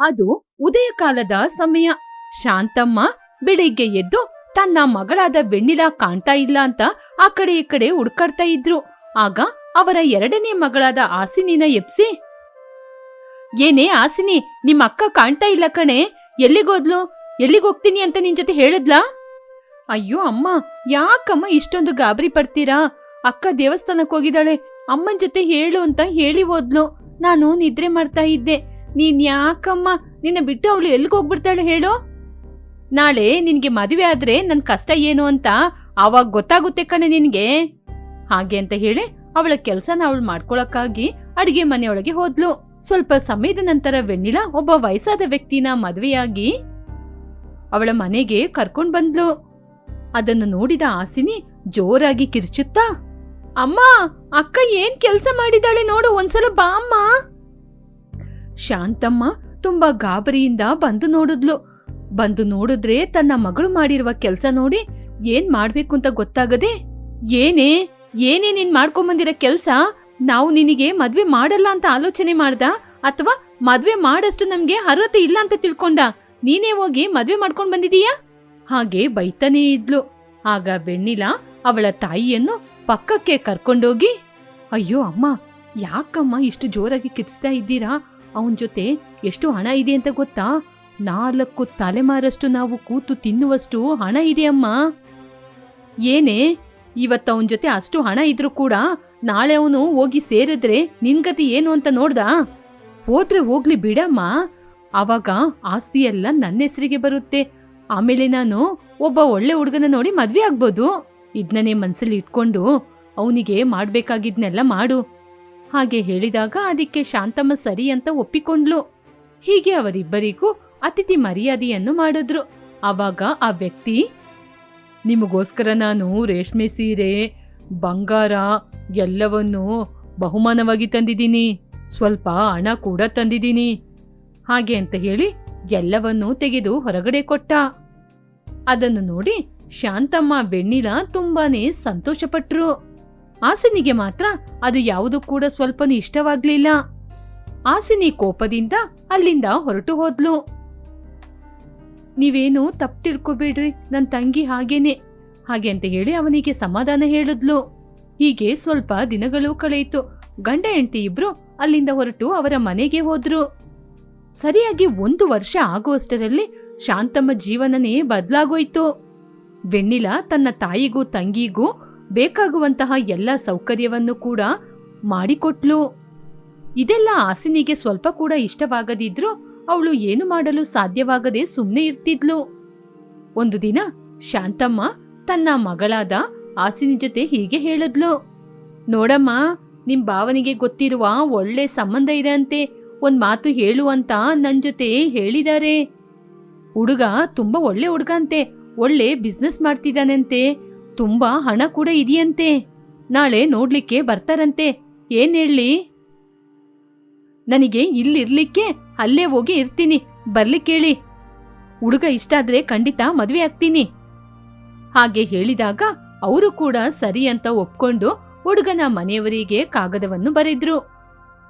ಅದು ಉದಯ ಕಾಲದ ಸಮಯ. ಶಾಂತಮ್ಮ ಬೆಳಿಗ್ಗೆ ಎದ್ದು ತನ್ನ ಮಗಳಾದ ಬೆಣ್ಣಿಲ ಕಾಣ್ತಾ ಇಲ್ಲ ಅಂತ ಆ ಕಡೆ ಈ ಕಡೆ ಹುಡ್ಕಾಡ್ತಾ ಇದ್ರು. ಆಗ ಅವರ ಎರಡನೇ ಮಗಳಾದ ಆಸಿನಿನ ಎಪ್ಸಿ, ಏನೇ ಆಸಿನಿ, ನಿಮ್ಮ ಅಕ್ಕ ಕಾಣ್ತಾ ಇಲ್ಲ ಕಣೆ. ಎಲ್ಲಿಗೋದ್ಲು ಎಲ್ಲಿಗೋಗ್ತೀನಿ ಅಂತ ನಿನ್ ಜೊತೆ ಹೇಳಿದ್ಲಾ? ಅಯ್ಯೋ ಅಮ್ಮ, ಯಾಕಮ್ಮ ಇಷ್ಟೊಂದು ಗಾಬರಿ ಪಡ್ತೀರಾ? ಅಕ್ಕ ದೇವಸ್ಥಾನಕ್ಕೆ ಹೋಗಿದ್ದಾಳೆ. ಅಮ್ಮನ್ ಜೊತೆ ಹೇಳು ಅಂತ ಹೇಳಿ ಹೋದ್ಲು. ನಾನು ನಿದ್ರೆ ಮಾಡ್ತಾ ಇದ್ದೆ. ನೀನ್ ಯಾಕಮ್ಮ? ನಿನ್ನ ಬಿಟ್ಟು ಅವಳು ಎಲ್ಲಿಗೆ ಹೋಗ್ಬಿಡ್ತಾಳೆ ಹೇಳು? ನಾಳೆ ನಿನ್ಗೆ ಮದುವೆ ಆದ್ರೆ ನನ್ ಕಷ್ಟ ಏನು ಅಂತ ಆವಾಗ ಗೊತ್ತಾಗುತ್ತೆ ಕಣೆ ನಿನ್ಗೆ. ಹಾಗೆ ಅಂತ ಹೇಳಿ ಅವಳ ಕೆಲಸನ ಅವಳು ಮಾಡ್ಕೊಳಕ್ಕಾಗಿ ಅಡಿಗೆ ಮನೆಯೊಳಗೆ ಹೋದ್ಲು. ಸ್ವಲ್ಪ ಸಮಯದ ನಂತರ ವೆಣ್ಣಿಲಾ ಒಬ್ಬ ವಯಸ್ಸಾದ ವ್ಯಕ್ತಿನ ಮದುವೆಯಾಗಿ ಅವಳ ಮನೆಗೆ ಕರ್ಕೊಂಡ್ ಬಂದ್ಲು. ಅದನ್ನು ನೋಡಿದ ಆಸಿನಿ ಜೋರಾಗಿ ಕಿರ್ಚುತ್ತಾ, ಅಮ್ಮ, ಅಕ್ಕ ಏನ್ ಕೆಲ್ಸ ಮಾಡಿದಾಳೆ ನೋಡು, ಒಂದ್ಸಲ ಬಾ ಅಮ್ಮ. ಶಾಂತಮ್ಮ ತುಂಬಾ ಗಾಬರಿಯಿಂದ ಬಂದು ನೋಡಿದ್ಲು. ಬಂದು ನೋಡಿದ್ರೆ ತನ್ನ ಮಗಳು ಮಾಡಿರುವ ಕೆಲಸ ನೋಡಿ ಏನ್ ಮಾಡ್ಬೇಕು ಅಂತ ಗೊತ್ತಾಗದೆ, ಏನೇ ಏನೇ ನೀನ್ ಮಾಡ್ಕೊಂಬಂದಿರೋ ಕೆಲ್ಸ, ನಾವು ನಿನಗೆ ಮದ್ವೆ ಮಾಡಲ್ಲ ಅಂತ ಆಲೋಚನೆ ಮಾಡ್ದ ಅಥವಾ ಮದ್ವೆ ಮಾಡಷ್ಟು ನಮ್ಗೆ ಅರ್ಹತೆ ಇಲ್ಲ ಅಂತ ತಿಳ್ಕೊಂಡ, ನೀನೇ ಹೋಗಿ ಮದ್ವೆ ಮಾಡ್ಕೊಂಡ್ ಬಂದಿದೀಯಾ? ಹಾಗೆ ಬೈತಾನೇ ಇದ್ಲು. ಆಗ ಬೆಣ್ಣಿಲ ಅವಳ ತಾಯಿಯನ್ನು ಪಕ್ಕಕ್ಕೆ ಕರ್ಕೊಂಡೋಗಿ, ಅಯ್ಯೋ ಅಮ್ಮ, ಯಾಕಮ್ಮ ಇಷ್ಟು ಜೋರಾಗಿ ಕಿರ್ಚ್ತಾ ಇದ್ದೀರಾ? ಅವನ್ ಜೊತೆ ಎಷ್ಟು ಹಣ ಇದೆ ಅಂತ ಗೊತ್ತಾ? ನಾಲ್ಕು ತಲೆಮಾರಷ್ಟು ನಾವು ಕೂತು ತಿನ್ನುವಷ್ಟು ಹಣ ಇದೆ ಅಮ್ಮ. ಏನೇ? ಇವತ್ತು ಅವನ ಜೊತೆ ಅಷ್ಟು ಹಣ ಇದ್ರೂ ಕೂಡ ನಾಳೆ ಅವನು ಹೋಗಿ ಸೇರಿದ್ರೆ ನಿನ್ಗತಿ ಏನು ಅಂತ ನೋಡ್ದ? ಹೋದ್ರೆ ಹೋಗ್ಲಿ ಬಿಡಮ್ಮ. ಅವಾಗ ಆಸ್ತಿ ಎಲ್ಲ ನನ್ನ ಹೆಸರಿಗೆ ಬರುತ್ತೆ. ಆಮೇಲೆ ನಾನು ಒಬ್ಬ ಒಳ್ಳೆ ಹುಡುಗನ ನೋಡಿ ಮದ್ವೆ ಆಗ್ಬೋದು. ಇದನ್ನೇ ಮನ್ಸಲ್ಲಿ ಇಟ್ಕೊಂಡು ಅವನಿಗೆ ಮಾಡ್ಬೇಕಾಗಿದ್ನೆಲ್ಲ ಮಾಡು. ಹಾಗೆ ಹೇಳಿದಾಗ ಅದಕ್ಕೆ ಶಾಂತಮ್ಮ ಸರಿ ಅಂತ ಒಪ್ಪಿಕೊಂಡ್ಲು. ಹೀಗೆ ಅವರಿಬ್ಬರಿಗೂ ಅತಿಥಿ ಮರ್ಯಾದೆಯನ್ನು ಮಾಡಿದ್ರು. ಆವಾಗ ಆ ವ್ಯಕ್ತಿ, ನಿಮಗೋಸ್ಕರ ನಾನು ರೇಷ್ಮೆ ಸೀರೆ, ಬಂಗಾರ ಎಲ್ಲವನ್ನೂ ಬಹುಮಾನವಾಗಿ ತಂದಿದ್ದೀನಿ. ಸ್ವಲ್ಪ ಹಣ ಕೂಡ ತಂದಿದ್ದೀನಿ. ಹಾಗೆ ಅಂತ ಹೇಳಿ ಎಲ್ಲವನ್ನೂ ತೆಗೆದು ಹೊರಗಡೆ ಕೊಟ್ಟ. ಅದನ್ನು ನೋಡಿ ಶಾಂತಮ್ಮ, ಬೆಣ್ಣಿಲ ತುಂಬಾನೇ ಸಂತೋಷಪಟ್ರು. ಆಸಿನಿಗೆ ಮಾತ್ರ ಅದು ಯಾವುದು ಕೂಡ ಸ್ವಲ್ಪನೂ ಇಷ್ಟವಾಗ್ಲಿಲ್ಲ. ಆಸಿನಿ ಕೋಪದಿಂದ ಅಲ್ಲಿಂದ ಹೊರಟು ಹೋದ್ಲು. ನೀವೇನು ತಪ್ಪು ತಿಳ್ಕೊಬೇಡ್ರಿ, ನನ್ ತಂಗಿ ಹಾಗೇನೆ, ಹಾಗೆ ಅಂತ ಹೇಳಿ ಅವನಿಗೆ ಸಮಾಧಾನ ಹೇಳಿದ್ಲು. ಹೀಗೆ ಸ್ವಲ್ಪ ದಿನಗಳು ಕಳೆಯಿತು. ಗಂಡ ಹೆಂಡತಿ ಇಬ್ರು ಅಲ್ಲಿಂದ ಹೊರಟು ಅವರ ಮನೆಗೆ ಹೋದ್ರು. ಸರಿಯಾಗಿ ಒಂದು ವರ್ಷ ಆಗುವಷ್ಟರಲ್ಲಿ ಶಾಂತಮ್ಮ ಜೀವನನೇ ಬದಲಾಗೋಯ್ತು. ವೆಣ್ಣಿಲ ತನ್ನ ತಾಯಿಗೂ ತಂಗಿಗೂ ಬೇಕಾಗುವಂತಹ ಎಲ್ಲ ಸೌಕರ್ಯವನ್ನು ಕೂಡ ಮಾಡಿಕೊಟ್ಲು. ಇದೆಲ್ಲ ಆಸಿನಿಗೆ ಸ್ವಲ್ಪ ಕೂಡ ಇಷ್ಟವಾಗದಿದ್ರು ಅವಳು ಏನು ಮಾಡಲು ಸಾಧ್ಯವಾಗದೆ ಸುಮ್ಮನೆ ಇರ್ತಿದ್ಲು. ಒಂದು ದಿನ ಶಾಂತಮ್ಮ ತನ್ನ ಮಗಳಾದ ಆಸಿನಿ ಜೊತೆ ಹೀಗೆ ಹೇಳಿದ್ಲು, ನೋಡಮ್ಮ, ನಿಮ್ ಭಾವನಿಗೆ ಗೊತ್ತಿರುವ ಒಳ್ಳೆ ಸಂಬಂಧ ಇದೆ ಅಂತೆ, ಒಂದ್ ಮಾತು ಹೇಳು ಅಂತ ನನ್ ಜೊತೆ ಹೇಳಿದಾರೆ. ಹುಡುಗ ತುಂಬಾ ಒಳ್ಳೆ ಹುಡುಗ ಅಂತೆ, ಒಳ್ಳೆ ಬಿಸ್ನೆಸ್ ಮಾಡ್ತಿದ್ದಾನಂತೆ. ತುಂಬಾ ಹಣ ಕೂಡ ಇದೆಯಂತೆ. ನಾಳೆ ನೋಡ್ಲಿಕ್ಕೆ ಬರ್ತಾರಂತೆ. ಏನ್ ಹೇಳಿ? ನನಗೆ ಇಲ್ಲಿರ್ಲಿಕ್ಕೆ ಅಲ್ಲೇ ಹೋಗಿ ಇರ್ತೀನಿ. ಬರ್ಲಿಕ್ಕೇಳಿ ಹುಡುಗ ಇಷ್ಟ ಆದ್ರೆ ಖಂಡಿತ ಮದ್ವೆ ಆಗ್ತೀನಿ. ಹಾಗೆ ಹೇಳಿದಾಗ ಅವರು ಕೂಡ ಸರಿ ಅಂತ ಒಪ್ಕೊಂಡು ಹುಡುಗನ ಮನೆಯವರಿಗೆ ಕಾಗದವನ್ನು ಬರೆದ್ರು.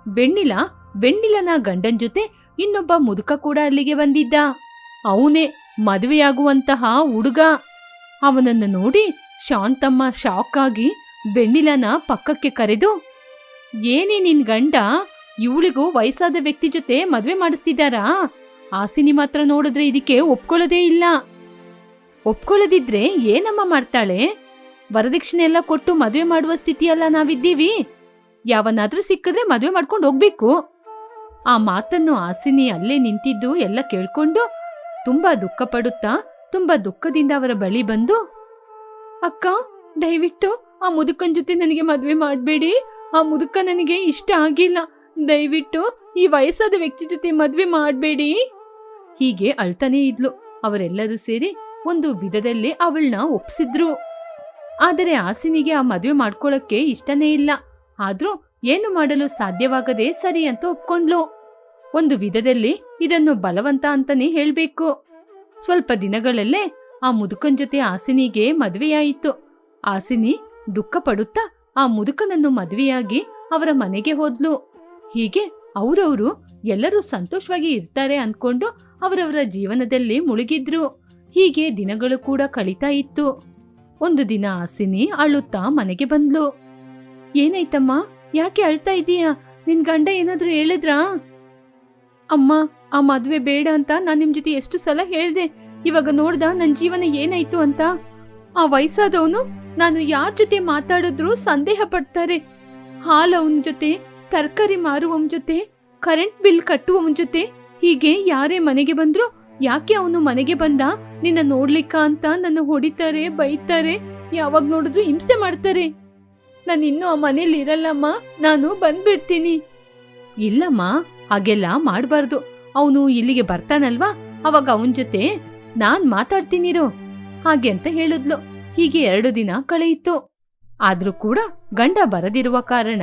ಬೆಣ್ಣಿಲ ಬೆಣ್ಣಿಲನ ಗಂಡನ್ ಜೊತೆ ಇನ್ನೊಬ್ಬ ಮುದುಕ ಕೂಡ ಅಲ್ಲಿಗೆ ಬಂದಿದ್ದ. ಅವನೇ ಮದುವೆಯಾಗುವಂತಹ ಹುಡುಗ. ಅವನನ್ನು ನೋಡಿ ಶಾಂತಮ್ಮ ಶಾಕ್ ಆಗಿ ಬೆನ್ನಿಲನ ಪಕ್ಕಕ್ಕೆ ಕರೆದು, ಏನೇ ನಿನ್ ಗಂಡ ಇವಳಿಗೂ ವಯಸ್ಸಾದ ವ್ಯಕ್ತಿ ಜೊತೆ ಮದುವೆ ಮಾಡಿಸ್ತಿದ್ದಾರಾ? ಆಸಿನಿ ಮಾತ್ರ ನೋಡಿದ್ರೆ ಇದಕ್ಕೆ ಒಪ್ಕೊಳ್ಳೋದೇ ಇಲ್ಲ. ಒಪ್ಕೊಳ್ಳದಿದ್ರೆ ಏನಮ್ಮ ಮಾಡ್ತಾಳೆ? ವರದಕ್ಷಿಣೆ ಎಲ್ಲ ಕೊಟ್ಟು ಮದುವೆ ಮಾಡುವ ಸ್ಥಿತಿಯಲ್ಲ ನಾವಿದ್ದೀವಿ. ಯಾವನಾದ್ರೂ ಸಿಕ್ಕಿದ್ರೆ ಮದುವೆ ಮಾಡ್ಕೊಂಡು ಹೋಗ್ಬೇಕು. ಆ ಮಾತನ್ನು ಆಸಿನಿ ಅಲ್ಲೇ ನಿಂತಿದ್ದು ಎಲ್ಲ ಕೇಳ್ಕೊಂಡು ತುಂಬಾ ದುಃಖ ಪಡುತ್ತಾ ತುಂಬಾ ದುಃಖದಿಂದ ಅವರ ಬಳಿ ಬಂದು ಅಕ್ಕ, ದಯವಿಟ್ಟು ಆ ಮುದುಕನ ಜೊತೆ ನನಗೆ ಮದುವೆ ಮಾಡಬೇಡಿ. ಆ ಮುದುಕ ನನಗೆ ಇಷ್ಟ ಆಗಿಲ್ಲ. ದಯವಿಟ್ಟು ಈ ವಯಸ್ಸಾದ ವ್ಯಕ್ತಿ ಜೊತೆ ಮದುವೆ ಮಾಡಬೇಡಿ. ಹೀಗೆ ಅಳ್ತಾನೇ ಇದ್ಲು. ಅವರೆಲ್ಲರೂ ಸೇರಿ ಒಂದು ವಿಧದಲ್ಲಿ ಅವಳನ್ನ ಒಪ್ಸಿದ್ರು. ಆದರೆ ಆಸಿನಿಗೆ ಆ ಮದುವೆ ಮಾಡ್ಕೊಳ್ಳಕ್ಕೆ ಇಷ್ಟನೇ ಇಲ್ಲ. ಆದ್ರೂ ಏನು ಮಾಡಲು ಸಾಧ್ಯವಾಗದೆ ಸರಿ ಅಂತ ಒಪ್ಕೊಂಡ್ಲು. ಒಂದು ವಿಧದಲ್ಲಿ ಇದನ್ನು ಬಲವಂತ ಅಂತಾನೆ ಹೇಳ್ಬೇಕು. ಸ್ವಲ್ಪ ದಿನಗಳಲ್ಲೇ ಆ ಮುದುಕನ್ ಜೊತೆ ಆಸಿನಿಗೆ ಮದುವೆಯಾಯಿತು. ಆಸಿನಿ ದುಃಖ ಪಡುತ್ತಾ ಆ ಮುದುಕನನ್ನು ಮದುವೆಯಾಗಿ ಅವರ ಮನೆಗೆ ಹೋದ್ಲು. ಹೀಗೆ ಅವರವರು ಎಲ್ಲರೂ ಸಂತೋಷವಾಗಿ ಇರ್ತಾರೆ ಅನ್ಕೊಂಡು ಅವರವರ ಜೀವನದಲ್ಲಿ ಮುಳುಗಿದ್ರು. ಹೀಗೆ ದಿನಗಳು ಕೂಡ ಕಳೀತಾ ಇತ್ತು. ಒಂದು ದಿನ ಆಸಿನಿ ಅಳುತ್ತಾ ಮನೆಗೆ ಬಂದ್ಲು. ಏನಾಯ್ತಮ್ಮ? ಯಾಕೆ ಅಳ್ತಾ ಇದೀಯಾ? ನಿನ್ ಗಂಡ ಏನಾದ್ರೂ ಹೇಳಿದ್ರಾ? ಅಮ್ಮ, ಆ ಮದ್ವೆ ಬೇಡ ಅಂತ ನಾನ್ ನಿಮ್ ಜೊತೆ ಎಷ್ಟು ಸಲ ಹೇಳ್ದೆ. ಇವಾಗ ನೋಡ್ದ ನನ್ ಜೀವನ ಏನಾಯ್ತು ಅಂತ? ಆ ವಯಸ್ಸಾದವನು ನಾನು ಯಾರ ಜೊತೆ ಮಾತಾಡಿದ್ರು ಸಂದೇಹ ಪಡ್ತಾರೆ. ಹಾಲ್ ಜೊತೆ, ತರಕಾರಿ ಮಾರುವವನ ಜೊತೆ ಕರೆಂಟ್ ಬಿಲ್ ಕಟ್ಟುವವನ ಜೊತೆ, ಹೀಗೆ ಯಾರೇ ಮನೆಗೆ ಬಂದ್ರು ಯಾಕೆ ಅವನು ಮನೆಗೆ ಬಂದ? ನಿನ್ನ ನೋಡ್ಲಿಕ್ಕ ಅಂತ ನನ್ನ ಹೊಡಿತಾರೆ, ಬೈತಾರೆ, ಯಾವಾಗ ನೋಡಿದ್ರು ಹಿಂಸೆ ಮಾಡ್ತಾರೆ. ನಾನು ಇನ್ನೂ ಆ ಮನೇಲಿ ಇರಲ್ಲಮ್ಮ, ನಾನು ಬಂದ್ಬಿಡ್ತೀನಿ. ಇಲ್ಲಮ್ಮ, ಹಾಗೆಲ್ಲ ಮಾಡಬಾರ್ದು. ಅವನು ಇಲ್ಲಿಗೆ ಬರ್ತಾನಲ್ವಾ? ಅವಾಗ ಅವನ ಜೊತೆ ನಾನ್ ಮಾತಾಡ್ತೀನಿರು? ಹಾಗೆ ಅಂತ ಹೇಳಿದ್ಲು. ಹೀಗೆ ಎರಡು ದಿನ ಕಳೆಯಿತು. ಆದ್ರೂ ಕೂಡ ಗಂಡ ಬರದಿರುವ ಕಾರಣ.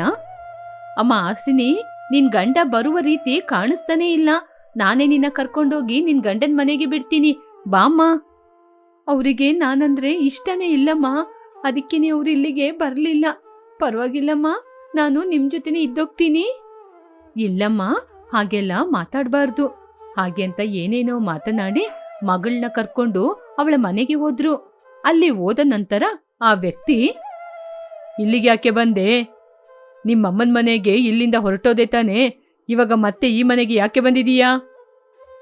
ಅಮ್ಮ ಆಸಿನಿ ನಿನ್ ಗಂಡ ಬರುವ ರೀತಿ ಕಾಣಿಸ್ತಾನೇ ಇಲ್ಲ. ನಾನೇ ನಿನ್ನ ಕರ್ಕೊಂಡೋಗಿ ನಿನ್ ಗಂಡನ್ ಮನೆಗೆ ಬಿಡ್ತೀನಿ. ಬಾಮ್ಮ ಅವರಿಗೆ ನಾನಂದ್ರೆ ಇಷ್ಟನೇ ಇಲ್ಲಮ್ಮ. ಅದಕ್ಕೇನೆ ಅವ್ರು ಇಲ್ಲಿಗೆ ಬರ್ಲಿಲ್ಲ. ಪರವಾಗಿಲ್ಲಮ್ಮ. ನಾನು ನಿಮ್ ಜೊತೆನೆ ಇದ್ದೋಗ್ತೀನಿ. ಇಲ್ಲಮ್ಮ, ಹಾಗೆಲ್ಲ ಮಾತಾಡ್ಬಾರ್ದು. ಹಾಗೆ ಅಂತ ಏನೇನೋ ಮಾತನಾಡಿ ಮಗಳನ್ನ ಕರ್ಕೊಂಡು ಅವಳ ಮನೆಗೆ ಹೋದ್ರು. ಅಲ್ಲಿ ಹೋದ ನಂತರ ಆ ವ್ಯಕ್ತಿ, ಇಲ್ಲಿಗೆ ಯಾಕೆ ಬಂದೆ? ನಿಮ್ಮಮ್ಮನ ಮನೆಗೆ ಇಲ್ಲಿಂದ ಹೊರಟೋದೆ ತಾನೆ? ಇವಾಗ ಮತ್ತೆ ಈ ಮನೆಗೆ ಯಾಕೆ ಬಂದಿದೀಯಾ?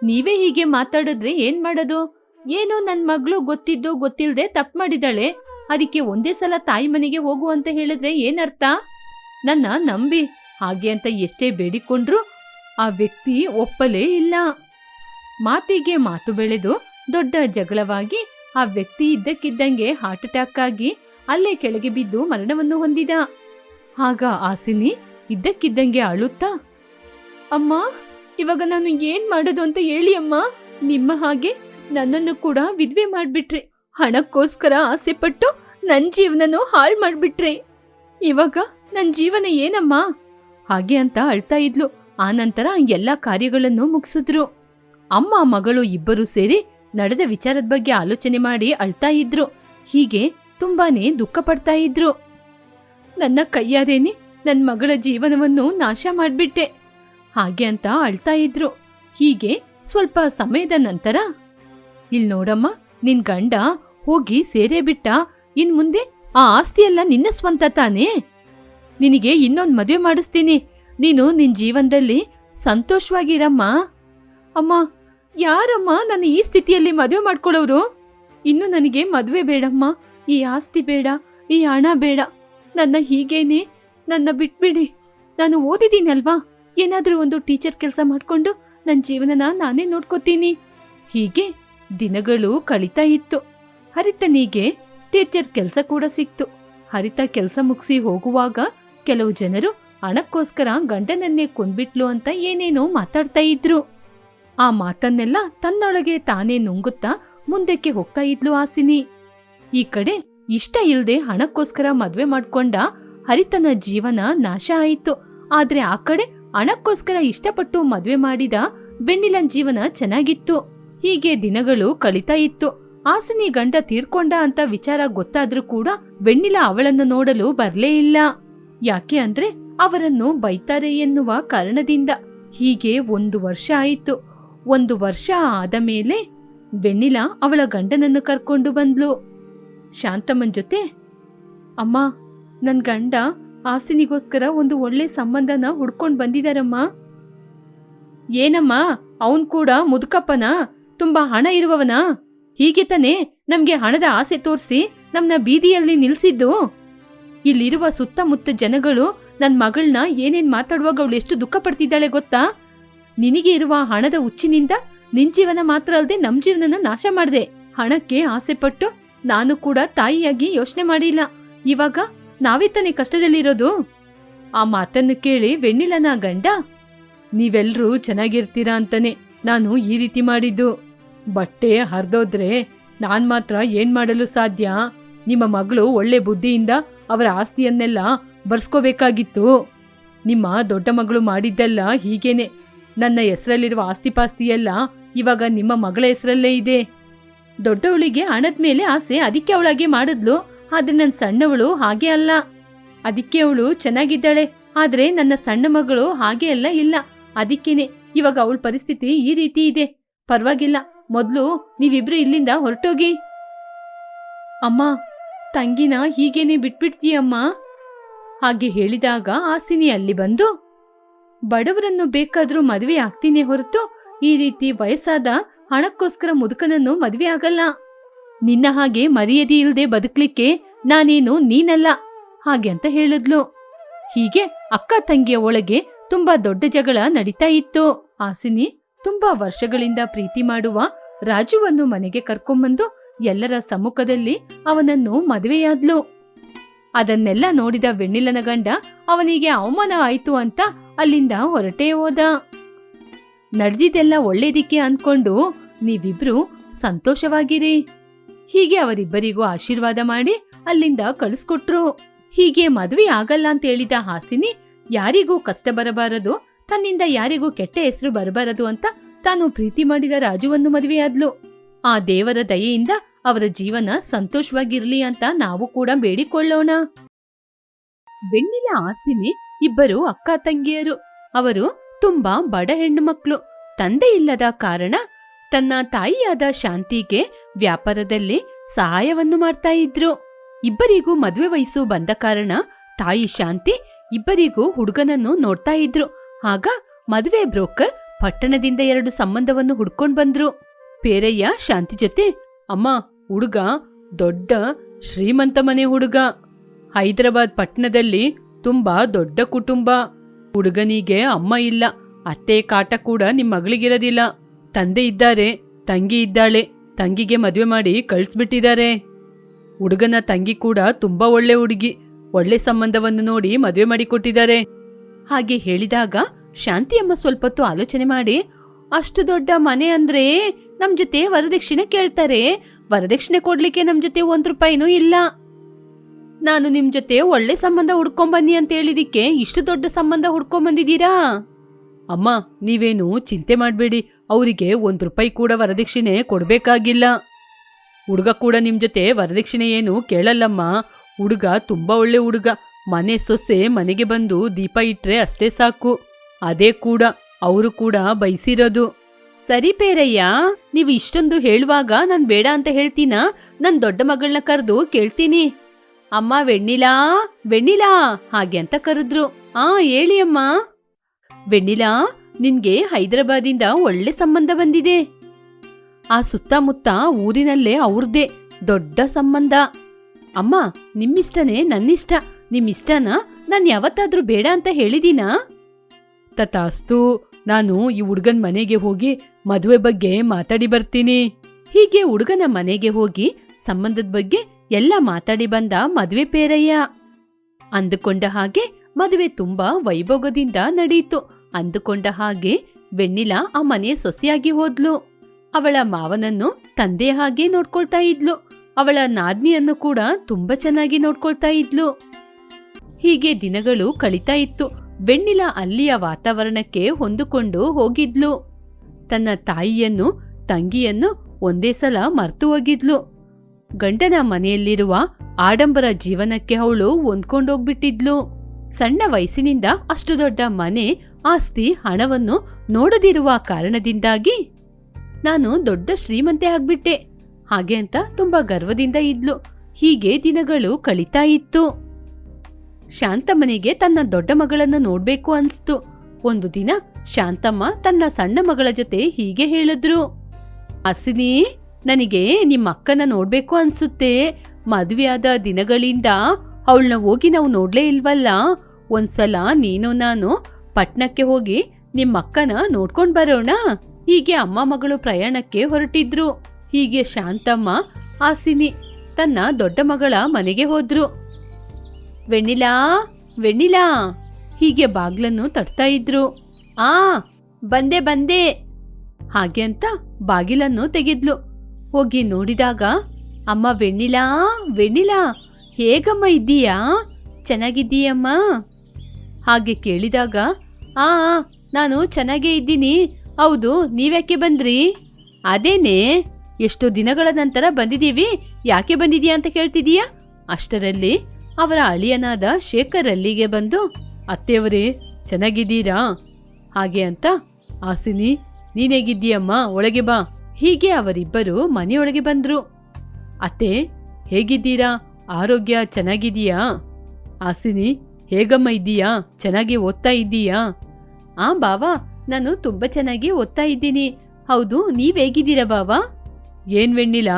ನೀವೇ ಹೀಗೆ ಮಾತಾಡಿದ್ರೆ ಏನ್ ಮಾಡೋದು? ಏನೋ ನನ್ ಮಗಳು ಗೊತ್ತಿದ್ದು ಗೊತ್ತಿಲ್ಲದೆ ತಪ್ಪು ಮಾಡಿದಾಳೆ. ಅದಕ್ಕೆ ಒಂದೇ ಸಲ ತಾಯಿ ಮನೆಗೆ ಹೋಗು ಅಂತ ಹೇಳಿದ್ರೆ ಏನರ್ಥ ನನ್ನ ನಂಬಿ ಹಾಗೆ ಅಂತ ಎಷ್ಟೇ ಬೇಡಿಕೊಂಡ್ರು, ಆ ವ್ಯಕ್ತಿ ಒಪ್ಪಲೇ ಇಲ್ಲ. ಮಾತಿಗೆ ಮಾತು ಬೆಳೆದು ದೊಡ್ಡ ಜಗಳವಾಗಿ ಆ ವ್ಯಕ್ತಿ ಇದ್ದಕ್ಕಿದ್ದಂಗೆ ಹಾರ್ಟ್ ಅಟ್ಯಾಕ್ ಆಗಿ ಅಲ್ಲೇ ಕೆಳಗೆ ಬಿದ್ದು ಮರಣವನ್ನು ಹೊಂದಿದ. ಆಗ ಆಸಿನಿ ಇದ್ದಕ್ಕಿದ್ದಂಗೆ ಅಳುತ್ತಾ, ಅಮ್ಮ, ಇವಾಗ ನಾನು ಏನ್ ಮಾಡೋದು ಅಂತ ಹೇಳಿ ಅಮ್ಮ. ನಿಮ್ಮ ಹಾಗೆ ನನ್ನನ್ನು ಕೂಡ ವಿದ್ವೆ ಮಾಡ್ಬಿಟ್ರಿ. ಹಣಕ್ಕೋಸ್ಕರ ಆಸೆ ಪಟ್ಟು ನನ್ ಜೀವನನು ಹಾಳು ಮಾಡ್ಬಿಟ್ರಿ. ಇವಾಗ ನನ್ ಜೀವನ ಏನಮ್ಮ? ಹಾಗೆ ಅಂತ ಅಳ್ತಾ ಇದ್ಲು. ಆನಂತರ ಎಲ್ಲಾ ಕಾರ್ಯಗಳನ್ನು ಮುಗಿಸಿದ್ರು. ಅಮ್ಮ ಮಗಳು ಇಬ್ಬರು ಸೇರಿ ನಡೆದ ವಿಚಾರದ ಬಗ್ಗೆ ಆಲೋಚನೆ ಮಾಡಿ ಅಳ್ತಾ ಇದ್ರು. ಹೀಗೆ ತುಂಬಾನೇ ದುಃಖ ಪಡ್ತಾ ಇದ್ರು. ನನ್ನ ಕೈಯಾರೇನೆ ನನ್ ಮಗಳ ಜೀವನವನ್ನು ನಾಶ ಮಾಡ್ಬಿಟ್ಟೆ. ಹಾಗೆ ಅಂತ ಅಳ್ತಾ ಇದ್ರು. ಹೀಗೆ ಸ್ವಲ್ಪ ಸಮಯದ ನಂತರ, ಇಲ್ ನೋಡಮ್ಮ, ನಿನ್ ಗಂಡ ಹೋಗಿ ಸೇರೇ ಬಿಟ್ಟ. ಇನ್ ಮುಂದೆ ಆ ಆಸ್ತಿಯೆಲ್ಲ ನಿನ್ನ ಸ್ವಂತ ತಾನೇ? ನಿನಗೆ ಇನ್ನೊಂದ್ ಮದುವೆ ಮಾಡಿಸ್ತೀನಿ. ನೀನು ನಿನ್ ಜೀವನದಲ್ಲಿ ಸಂತೋಷವಾಗಿರಮ್ಮ. ಅಮ್ಮ ಯಾರಮ್ಮ? ನನ್ನ ಈ ಸ್ಥಿತಿಯಲ್ಲಿ ಮದುವೆ ಮಾಡ್ಕೊಳ್ಳೋರು? ಇನ್ನು ನನಗೆ ಮದುವೆ ಬೇಡಮ್ಮ. ಈ ಆಸ್ತಿ ಬೇಡ, ಈ ಹಣ ಬೇಡ. ನನ್ನ ಹೀಗೇನೆ, ನನ್ನ ಬಿಟ್ಬಿಡಿ. ನಾನು ಓದಿದ್ದೀನಲ್ವಾ? ಏನಾದ್ರೂ ಒಂದು ಟೀಚರ್ ಕೆಲಸ ಮಾಡ್ಕೊಂಡು ನನ್ನ ಜೀವನನ ನಾನೇ ನೋಡ್ಕೋತೀನಿ. ಹೀಗೆ ದಿನಗಳು ಕಳೀತಾ ಇತ್ತು. ಹರಿತನಿಗೆ ಟೀಚರ್ ಕೆಲಸ ಕೂಡ ಸಿಕ್ತು. ಹರಿತ ಕೆಲಸ ಮುಗಿಸಿ ಹೋಗುವಾಗ ಕೆಲವು ಜನರು ಹಣಕ್ಕೋಸ್ಕರ ಗಂಡನನ್ನೇ ಕೊಂದ್ಬಿಟ್ಲು ಅಂತ ಏನೇನೋ ಮಾತಾಡ್ತಾ ಇದ್ರು. ಆ ಮಾತನ್ನೆಲ್ಲ ತನ್ನೊಳಗೆ ತಾನೇ ನುಂಗುತ್ತಾ ಮುಂದಕ್ಕೆ ಹೋಗ್ತಾ ಇದ್ಲು ಆಸಿನಿ. ಈ ಕಡೆ ಇಷ್ಟ ಇಲ್ಲದೆ ಹಣಕ್ಕೋಸ್ಕರ ಮದ್ವೆ ಮಾಡ್ಕೊಂಡ ಹರಿತನ ಜೀವನ ನಾಶ ಆಯಿತು. ಆದ್ರೆ ಆ ಕಡೆ ಹಣಕ್ಕೋಸ್ಕರ ಇಷ್ಟಪಟ್ಟು ಮದ್ವೆ ಮಾಡಿದ ಬೆಣ್ಣಿಲನ್ ಜೀವನ ಚೆನ್ನಾಗಿತ್ತು. ಹೀಗೆ ದಿನಗಳು ಕಳೀತಾ ಇತ್ತು. ಆಸಿನಿ ಗಂಡ ತೀರ್ಕೊಂಡ ಅಂತ ವಿಚಾರ ಗೊತ್ತಾದ್ರೂ ಕೂಡ ಬೆಣ್ಣಿಲ ಅವಳನ್ನು ನೋಡಲು ಬರ್ಲೇ ಇಲ್ಲ. ಯಾಕೆ ಅಂದ್ರೆ ಅವರನ್ನು ಬೈತಾರೆ ಎನ್ನುವ ಕಾರಣದಿಂದ ಹೀಗೆ ಒಂದು ವರ್ಷ ಆಯಿತು. ಒಂದು ವರ್ಷ ಆದ ಮೇಲೆ ಬೆಣ್ಣಿಲ ಅವಳ ಗಂಡನನ್ನು ಕರ್ಕೊಂಡು ಬಂದ್ಲು. ಶಾಂತಮ್ಮನ್ ಜೊತೆ, ಅಮ್ಮ, ನನ್ ಗಂಡ ಆಸಿನಿಗೋಸ್ಕರ ಒಂದು ಒಳ್ಳೆ ಸಂಬಂಧನ ಹುಡ್ಕೊಂಡು ಬಂದಿದಾರಮ್ಮ. ಏನಮ್ಮ, ಅವನ್ ಕೂಡ ಮುದುಕಪ್ಪನ? ತುಂಬಾ ಹಣ ಇರುವವನ? ಹೀಗೆ ತಾನೇ ನಮ್ಗೆ ಹಣದ ಆಸೆ ತೋರಿಸಿ ನಮ್ಮನ್ನ ಬೀದಿಯಲ್ಲಿ ನಿಲ್ಸಿದ್ದು? ಇಲ್ಲಿರುವ ಸುತ್ತಮುತ್ತ ಜನಗಳು ನನ್ನ ಮಗಳನ್ನ ಏನೇನ್ ಮಾತಾಡುವಾಗ ಅವಳು ಎಷ್ಟು ದುಃಖ ಪಡ್ತಿದ್ದಾಳೆ ಗೊತ್ತಾ? ನಿನಗೆ ಇರುವ ಹಣದ ಉಚ್ಚಿನಿಂದ ನಿನ್ ಜೀವನ ಮಾತ್ರ ಅಲ್ಲದೆ ನಮ್ ಜೀವನನ ನಾಶ ಮಾಡಿದೆ. ಹಣಕ್ಕೆ ಆಸೆ ಪಟ್ಟು ನಾನು ಕೂಡ ತಾಯಿಯಾಗಿ ಯೋಚನೆ ಮಾಡಿಲ್ಲ. ಇವಾಗ ನಾವೇ ತಾನೇ ಕಷ್ಟದಲ್ಲಿರೋದು? ಆ ಮಾತನ್ನು ಕೇಳಿ ವೆಣ್ಣಿಲನ ಗಂಡ, ನೀವೆಲ್ರೂ ಚೆನ್ನಾಗಿರ್ತೀರಾ ಅಂತಾನೆ ನಾನು ಈ ರೀತಿ ಮಾಡಿದ್ದು. ಬಟ್ಟೆ ಹರಿದೋದ್ರೆ ನಾನ್ ಮಾತ್ರ ಏನ್ ಮಾಡಲು ಸಾಧ್ಯ? ನಿಮ್ಮ ಮಗಳು ಒಳ್ಳೆ ಬುದ್ಧಿಯಿಂದ ಅವರ ಆಸ್ತಿಯನ್ನೆಲ್ಲ ಬರ್ಸ್ಕೋಬೇಕಾಗಿತ್ತು. ನಿಮ್ಮ ದೊಡ್ಡ ಮಗಳು ಮಾಡಿದ್ದೆಲ್ಲ ಹೀಗೇನೆ. ನನ್ನ ಹೆಸರಲ್ಲಿರುವ ಆಸ್ತಿಪಾಸ್ತಿ ಎಲ್ಲ ಇವಾಗ ನಿಮ್ಮ ಮಗಳ ಹೆಸರಲ್ಲೇ ಇದೆ. ದೊಡ್ಡವಳಿಗೆ ಹಣದ ಮೇಲೆ ಆಸೆ, ಅದಕ್ಕೆ ಅವಳಾಗೆ ಮಾಡಿದ್ಲು. ಆದ್ರೆ ನನ್ನ ಸಣ್ಣವಳು ಹಾಗೆ ಅಲ್ಲ. ಅದಕ್ಕೆ ಅವಳು ಚೆನ್ನಾಗಿದ್ದಾಳೆ. ಆದ್ರೆ ನನ್ನ ಸಣ್ಣ ಮಗಳು ಹಾಗೆ ಅಲ್ಲ, ಇಲ್ಲ. ಅದಕ್ಕೇನೆ, ಇವಾಗ ಅವಳ ಪರಿಸ್ಥಿತಿ ಈ ರೀತಿ ಇದೆ. ಪರವಾಗಿಲ್ಲ, ಮೊದ್ಲು ನೀವಿಬ್ರು ಇಲ್ಲಿಂದ ಹೊರಟೋಗಿ. ಅಮ್ಮ, ತಂಗಿನ ಹೀಗೇನೆ ಬಿಟ್ಬಿಡ್ತೀಯಮ್ಮ? ಹಾಗೆ ಹೇಳಿದಾಗ ಆಸಿನಿ ಅಲ್ಲಿ ಬಂದು ಬಡವರನ್ನು ಬೇಕಾದ್ರೂ ಮದುವೆ ಆಗ್ತೀನಿ ಹೊರತು ಈ ರೀತಿ ವಯಸ್ಸಾದ ಹಣಕ್ಕೋಸ್ಕರ ಮುದುಕನನ್ನು ಮದುವೆ ಆಗಲ್ಲ. ನಿನ್ನ ಹಾಗೆ ಮರ್ಯಾದೆ ಇಲ್ಲದೆ ಬದುಕ್ಲಿಕ್ಕೆ ನಾನೇನು ನೀನಲ್ಲ, ಹಾಗೆ ಅಂತ ಹೇಳಿದ್ಲು. ಹೀಗೆ ಅಕ್ಕ ತಂಗಿಯ ಒಳಗೆ ತುಂಬಾ ದೊಡ್ಡ ಜಗಳ ನಡೀತಾ ಇತ್ತು. ಆಸಿನಿ ತುಂಬಾ ವರ್ಷಗಳಿಂದ ಪ್ರೀತಿ ಮಾಡುವ ರಾಜುವನ್ನು ಮನೆಗೆ ಕರ್ಕೊಂಬಂದು ಎಲ್ಲರ ಸಮ್ಮುಖದಲ್ಲಿ ಅವನನ್ನು ಮದುವೆಯಾದ್ಲು. ಅದನ್ನೆಲ್ಲ ನೋಡಿದ ವೆಣ್ಣಿಲನ ಗಂಡ, ಅವನಿಗೆ ಅವಮಾನ ಆಯ್ತು ಅಂತ ಅಲ್ಲಿಂದ ಹೊರಟೇ ಹೋದ. ನಡೆದಿದ್ದೆಲ್ಲ ಒಳ್ಳೇದಿಕ್ಕೆ ಅಂದ್ಕೊಂಡು ನೀವಿಬ್ರು ಸಂತೋಷವಾಗಿರಿ. ಹೀಗೆ ಅವರಿಬ್ಬರಿಗೂ ಆಶೀರ್ವಾದ ಮಾಡಿ ಅಲ್ಲಿಂದ ಕಳಿಸ್ಕೊಟ್ರು. ಹೀಗೆ ಮದುವೆ ಆಗಲ್ಲ ಅಂತ ಹೇಳಿದ ಹಾಸಿನಿ ಯಾರಿಗೂ ಕಷ್ಟ ಬರಬಾರದು, ತನ್ನಿಂದ ಯಾರಿಗೂ ಕೆಟ್ಟ ಹೆಸರು ಬರಬಾರದು ಅಂತ ತಾನು ಪ್ರೀತಿ ಮಾಡಿದ ರಾಜುವನ್ನು ಮದುವೆಯಾದ್ಲು. ಆ ದೇವರ ದಯೆಯಿಂದ ಅವರ ಜೀವನ ಸಂತೋಷವಾಗಿರ್ಲಿ ಅಂತ ನಾವು ಕೂಡ ಬೇಡಿಕೊಳ್ಳೋಣ. ಬೆಣ್ಣಿಲ ಆಸಿನಿ ಇಬ್ಬರು ಅಕ್ಕ ತಂಗಿಯರು. ಅವರು ತುಂಬಾ ಬಡ ಹೆಣ್ಣು ಮಕ್ಕಳು. ತಂದೆ ಇಲ್ಲದ ಕಾರಣ ತನ್ನ ತಾಯಿಯಾದ ಶಾಂತಿಗೆ ವ್ಯಾಪಾರದಲ್ಲಿ ಸಹಾಯವನ್ನು ಮಾಡ್ತಾ ಇದ್ರು. ಇಬ್ಬರಿಗೂ ಮದುವೆ ವಯಸ್ಸು ಬಂದ ಕಾರಣ ತಾಯಿ ಶಾಂತಿ ಇಬ್ಬರಿಗೂ ಹುಡುಗನನ್ನು ನೋಡ್ತಾ ಇದ್ರು. ಆಗ ಮದುವೆ ಬ್ರೋಕರ್ ಪಟ್ಟಣದಿಂದ ಎರಡು ಸಂಬಂಧವನ್ನು ಹುಡ್ಕೊಂಡ್ ಬಂದ್ರು. ಪೇರಯ್ಯ ಶಾಂತಿ ಜೊತೆ, ಅಮ್ಮ, ಹುಡುಗ, ದೊಡ್ಡ ಶ್ರೀಮಂತ ಮನೆ ಹುಡುಗ. ಹೈದರಾಬಾದ್ ಪಟ್ಟಣದಲ್ಲಿ ತುಂಬಾ ದೊಡ್ಡ ಕುಟುಂಬ. ಹುಡುಗನಿಗೆ ಅಮ್ಮ ಇಲ್ಲ. ಅತ್ತೆ ಕಾಟ ಕೂಡ ನಿಮ್ ಮಗಳಿಗಿರೋದಿಲ್ಲ. ತಂದೆ ಇದ್ದಾರೆ, ತಂಗಿ ಇದ್ದಾಳೆ, ತಂಗಿಗೆ ಮದುವೆ ಮಾಡಿ ಕಳ್ಸ್ಬಿಟ್ಟಿದ್ದಾರೆ. ಹುಡುಗನ ತಂಗಿ ಕೂಡ ತುಂಬಾ ಒಳ್ಳೆ ಹುಡುಗಿ, ಒಳ್ಳೆ ಸಂಬಂಧವನ್ನು ನೋಡಿ ಮದುವೆ ಮಾಡಿಕೊಟ್ಟಿದ್ದಾರೆ ಹಾಗೆ ಹೇಳಿದಾಗ ಶಾಂತಿಯಮ್ಮ ಸ್ವಲ್ಪ ಹೊತ್ತು ಆಲೋಚನೆ ಮಾಡಿ, ಅಷ್ಟು ದೊಡ್ಡ ಮನೆ ಅಂದ್ರೆ ನಮ್ ಜೊತೆ ವರದಕ್ಷಿಣೆ ಕೇಳ್ತಾರೆ. ವರದಕ್ಷಿಣೆ ಕೊಡ್ಲಿಕ್ಕೆ ನಮ್ ಜೊತೆ ಒಂದ್ ರೂಪಾಯಿನೂ ಇಲ್ಲ. ನಾನು ನಿಮ್ ಜೊತೆ ಒಳ್ಳೆ ಸಂಬಂಧ ಹುಡ್ಕೊಂಬನ್ನಿ ಅಂತ ಹೇಳಿದಿಕ್ಕೆ ಇಷ್ಟು ದೊಡ್ಡ ಸಂಬಂಧ ಹುಡ್ಕೊಂಬಂದಿದ್ದೀರಾ? ಅಮ್ಮ, ನೀವೇನು ಚಿಂತೆ ಮಾಡಬೇಡಿ. ಅವರಿಗೆ ಒಂದ್ ರೂಪಾಯಿ ಕೂಡ ವರದಕ್ಷಿಣೆ ಕೊಡ್ಬೇಕಾಗಿಲ್ಲ. ಹುಡುಗ ಕೂಡ ನಿಮ್ ಜೊತೆ ವರದಕ್ಷಿಣೆ ಏನು ಕೇಳಲ್ಲಮ್ಮ. ಹುಡುಗ ತುಂಬಾ ಒಳ್ಳೆ ಹುಡುಗ. ಮನೆ ಸೊಸೆ ಮನೆಗೆ ಬಂದು ದೀಪ ಇಟ್ರೆ ಅಷ್ಟೇ ಸಾಕು. ಅದೇ ಕೂಡ, ಅವರು ಕೂಡ ಬಯಸಿರೋದು ಸರಿ ಪೇರಯ್ಯ, ನೀವು ಇಷ್ಟೊಂದು ಹೇಳುವಾಗ ನಾನ್ ಬೇಡ ಅಂತ ಹೇಳ್ತೀನಾ? ನನ್ ದೊಡ್ಡ ಮಗಳನ್ನ ಕರೆದು ಕೇಳ್ತೀನಿ. ಅಮ್ಮ ವೆಣ್ಣಿಲಾ ವೆಣ್ಣಿಲಾ ಹಾಗೆ ಅಂತ ಕರೆದ್ರು. ಆ, ಹೇಳಿ ಅಮ್ಮ. ವೆಣ್ಣಿಲಾ, ನಿನ್ಗೆ ಹೈದರಾಬಾದಿಂದ ಒಳ್ಳೆ ಸಂಬಂಧ ಬಂದಿದೆ. ಆ ಸುತ್ತಮುತ್ತ ಊರಿನಲ್ಲೇ ಅವ್ರದ್ದೇ ದೊಡ್ಡ ಸಂಬಂಧ. ಅಮ್ಮ, ನಿಮ್ಮಿಷ್ಟನೇ ನನ್ನಿಷ್ಟ. ನಿಮ್ಮಿಷ್ಟನ ನಾನು ಯಾವತ್ತಾದ್ರೂ ಬೇಡ ಅಂತ ಹೇಳಿದೀನಾ? ತಥಾಸ್ತು, ನಾನು ಈ ಹುಡುಗನ ಮನೆಗೆ ಹೋಗಿ ಮದುವೆ ಬಗ್ಗೆ ಮಾತಾಡಿ ಬರ್ತೀನಿ. ಹೀಗೆ ಹುಡುಗನ ಮನೆಗೆ ಹೋಗಿ ಸಂಬಂಧದ ಬಗ್ಗೆ ಎಲ್ಲ ಮಾತಾಡಿ ಬಂದ ಮದುವೆ ಪೇರಯ್ಯ. ಅಂದುಕೊಂಡ ಹಾಗೆ ಮದುವೆ ತುಂಬಾ ವೈಭೋಗದಿಂದ ನಡೆಯಿತು ಅಂದುಕೊಂಡ ಹಾಗೆ ವೆಣ್ಣಿಲ ಆ ಮನೆಯ ಸೊಸೆಯಾಗಿ ಹೋದ್ಲು. ಅವಳ ಮಾವನನ್ನು ತಂದೆ ಹಾಗೆ ನೋಡ್ಕೊಳ್ತಾ ಇದ್ಲು. ಅವಳ ನಾದ್ನಿಯನ್ನು ಕೂಡ ತುಂಬಾ ಚೆನ್ನಾಗಿ ನೋಡ್ಕೊಳ್ತಾ ಇದ್ಲು. ಹೀಗೆ ದಿನಗಳು ಕಳೀತಾ ಇತ್ತು. ಬೆಣ್ಣಿಲ ಅಲ್ಲಿಯ ವಾತಾವರಣಕ್ಕೆ ಹೊಂದಿಕೊಂಡು ಹೋಗಿದ್ಲು. ತನ್ನ ತಾಯಿಯನ್ನು, ತಂಗಿಯನ್ನು ಒಂದೇ ಸಲ ಮರ್ತು ಹೋಗಿದ್ಲು. ಗಂಡನ ಮನೆಯಲ್ಲಿರುವ ಆಡಂಬರ ಜೀವನಕ್ಕೆ ಅವಳು ಹೊಂದ್ಕೊಂಡೋಗ್ಬಿಟ್ಟಿದ್ಲು. ಸಣ್ಣ ವಯಸ್ಸಿನಿಂದ ಅಷ್ಟು ದೊಡ್ಡ ಮನೆ, ಆಸ್ತಿ, ಹಣವನ್ನು ನೋಡದಿರುವ ಕಾರಣದಿಂದಾಗಿ ನಾನು ದೊಡ್ಡ ಶ್ರೀಮಂತೆ ಆಗ್ಬಿಟ್ಟೆ. ಹಾಗೆ ಅಂತ ತುಂಬಾ ಗರ್ವದಿಂದ ಇದ್ಲು. ಹೀಗೆ ದಿನಗಳು ಕಳೀತಾ ಇತ್ತು. ಶಾಂತಮ್ಮನಿಗೆ ತನ್ನ ದೊಡ್ಡ ಮಗಳನ್ನು ನೋಡ್ಬೇಕು ಅನ್ಸ್ತು. ಒಂದು ದಿನ ಶಾಂತಮ್ಮ ತನ್ನ ಸಣ್ಣ ಮಗಳ ಜೊತೆ ಹೀಗೆ ಹೇಳಿದ್ರು ಅಸಿನಿ ನನಗೆ ನಿಮ್ಮ ಅಕ್ಕನ ನೋಡ್ಬೇಕು ಅನ್ಸುತ್ತೆ. ಮದುವೆಯಾದ ದಿನಗಳಿಂದ ಅವಳನ್ನ ಹೋಗಿ ನಾವು ನೋಡ್ಲೇ ಇಲ್ವಲ್ಲ? ಒಂದ್ಸಲ ನೀನು ನಾನು ಪಟ್ಣಕ್ಕೆ ಹೋಗಿ ನಿಮ್ಮ ಅಕ್ಕನ ನೋಡ್ಕೊಂಡು ಬರೋಣ. ಹೀಗೆ ಅಮ್ಮ ಮಗಳು ಪ್ರಯಾಣಕ್ಕೆ ಹೊರಟಿದ್ರು. ಹೀಗೆ ಶಾಂತಮ್ಮ ಆಸಿನಿ ತನ್ನ ದೊಡ್ಡ ಮಗಳ ಮನೆಗೆ ಹೋದ್ರು. ವೆಣ್ಣಿಲಾ ವೆಣ್ಣಿಲಾ, ಹೀಗೆ ಬಾಗ್ಲನ್ನು ತಟ್ತಾ ಇದ್ರು. ಆ, ಬಂದೆ ಬಂದೆ, ಹಾಗೆ ಅಂತ ಬಾಗಿಲನ್ನು ತೆಗೆದ್ಲು. ಹೋಗಿ ನೋಡಿದಾಗ, ಅಮ್ಮ ವೆಣ್ಣಿಲಾ ವೆಣ್ಣಿಲಾ, ಹೇಗಮ್ಮ ಇದ್ದೀಯಾ? ಚೆನ್ನಾಗಿದ್ದೀಯಮ್ಮ? ಹಾಗೆ ಕೇಳಿದಾಗ, ಆ ನಾನು ಚೆನ್ನಾಗೇ ಇದ್ದೀನಿ. ಹೌದು, ನೀವ್ಯಾಕೆ ಬಂದ್ರಿ? ಅದೇನೇ, ಎಷ್ಟು ದಿನಗಳ ನಂತರ ಬಂದಿದ್ದೀವಿ. ಯಾಕೆ ಬಂದಿದೀಯಾ ಅಂತ ಕೇಳ್ತಿದೀಯಾ ಅಷ್ಟರಲ್ಲಿ, ಅವರ ಅಳಿಯನಾದ ಶೇಖರ್ ಅಲ್ಲಿಗೆ ಬಂದು, ಅತ್ತೆಯವರೇ, ಚೆನ್ನಾಗಿದ್ದೀರಾ? ಹಾಗೆ ಅಂತ ಆಸಿನಿ ನೀನೇಗಿದ್ದೀಯಮ್ಮ ಒಳಗೆ ಬಾ. ಹೀಗೆ ಅವರಿಬ್ಬರು ಮನೆಯೊಳಗೆ ಬಂದ್ರು. ಅತ್ತೆ, ಹೇಗಿದ್ದೀರಾ? ಆರೋಗ್ಯ ಚೆನ್ನಾಗಿದೀಯಾ ಆಸಿನಿ, ಹೇಗಮ್ಮ ಇದ್ದೀಯಾ? ಚೆನ್ನಾಗಿ ಓದ್ತಾ ಇದ್ದೀಯಾ? ಆ, ಬಾವಾ, ನಾನು ತುಂಬಾ ಚೆನ್ನಾಗಿ ಓದ್ತಾ ಇದ್ದೀನಿ. ಹೌದು, ನೀವು ಹೇಗಿದ್ದೀರಾ, ಬಾವಾ? ಏನ್ ವೆಣ್ಣಿಲ್ಲ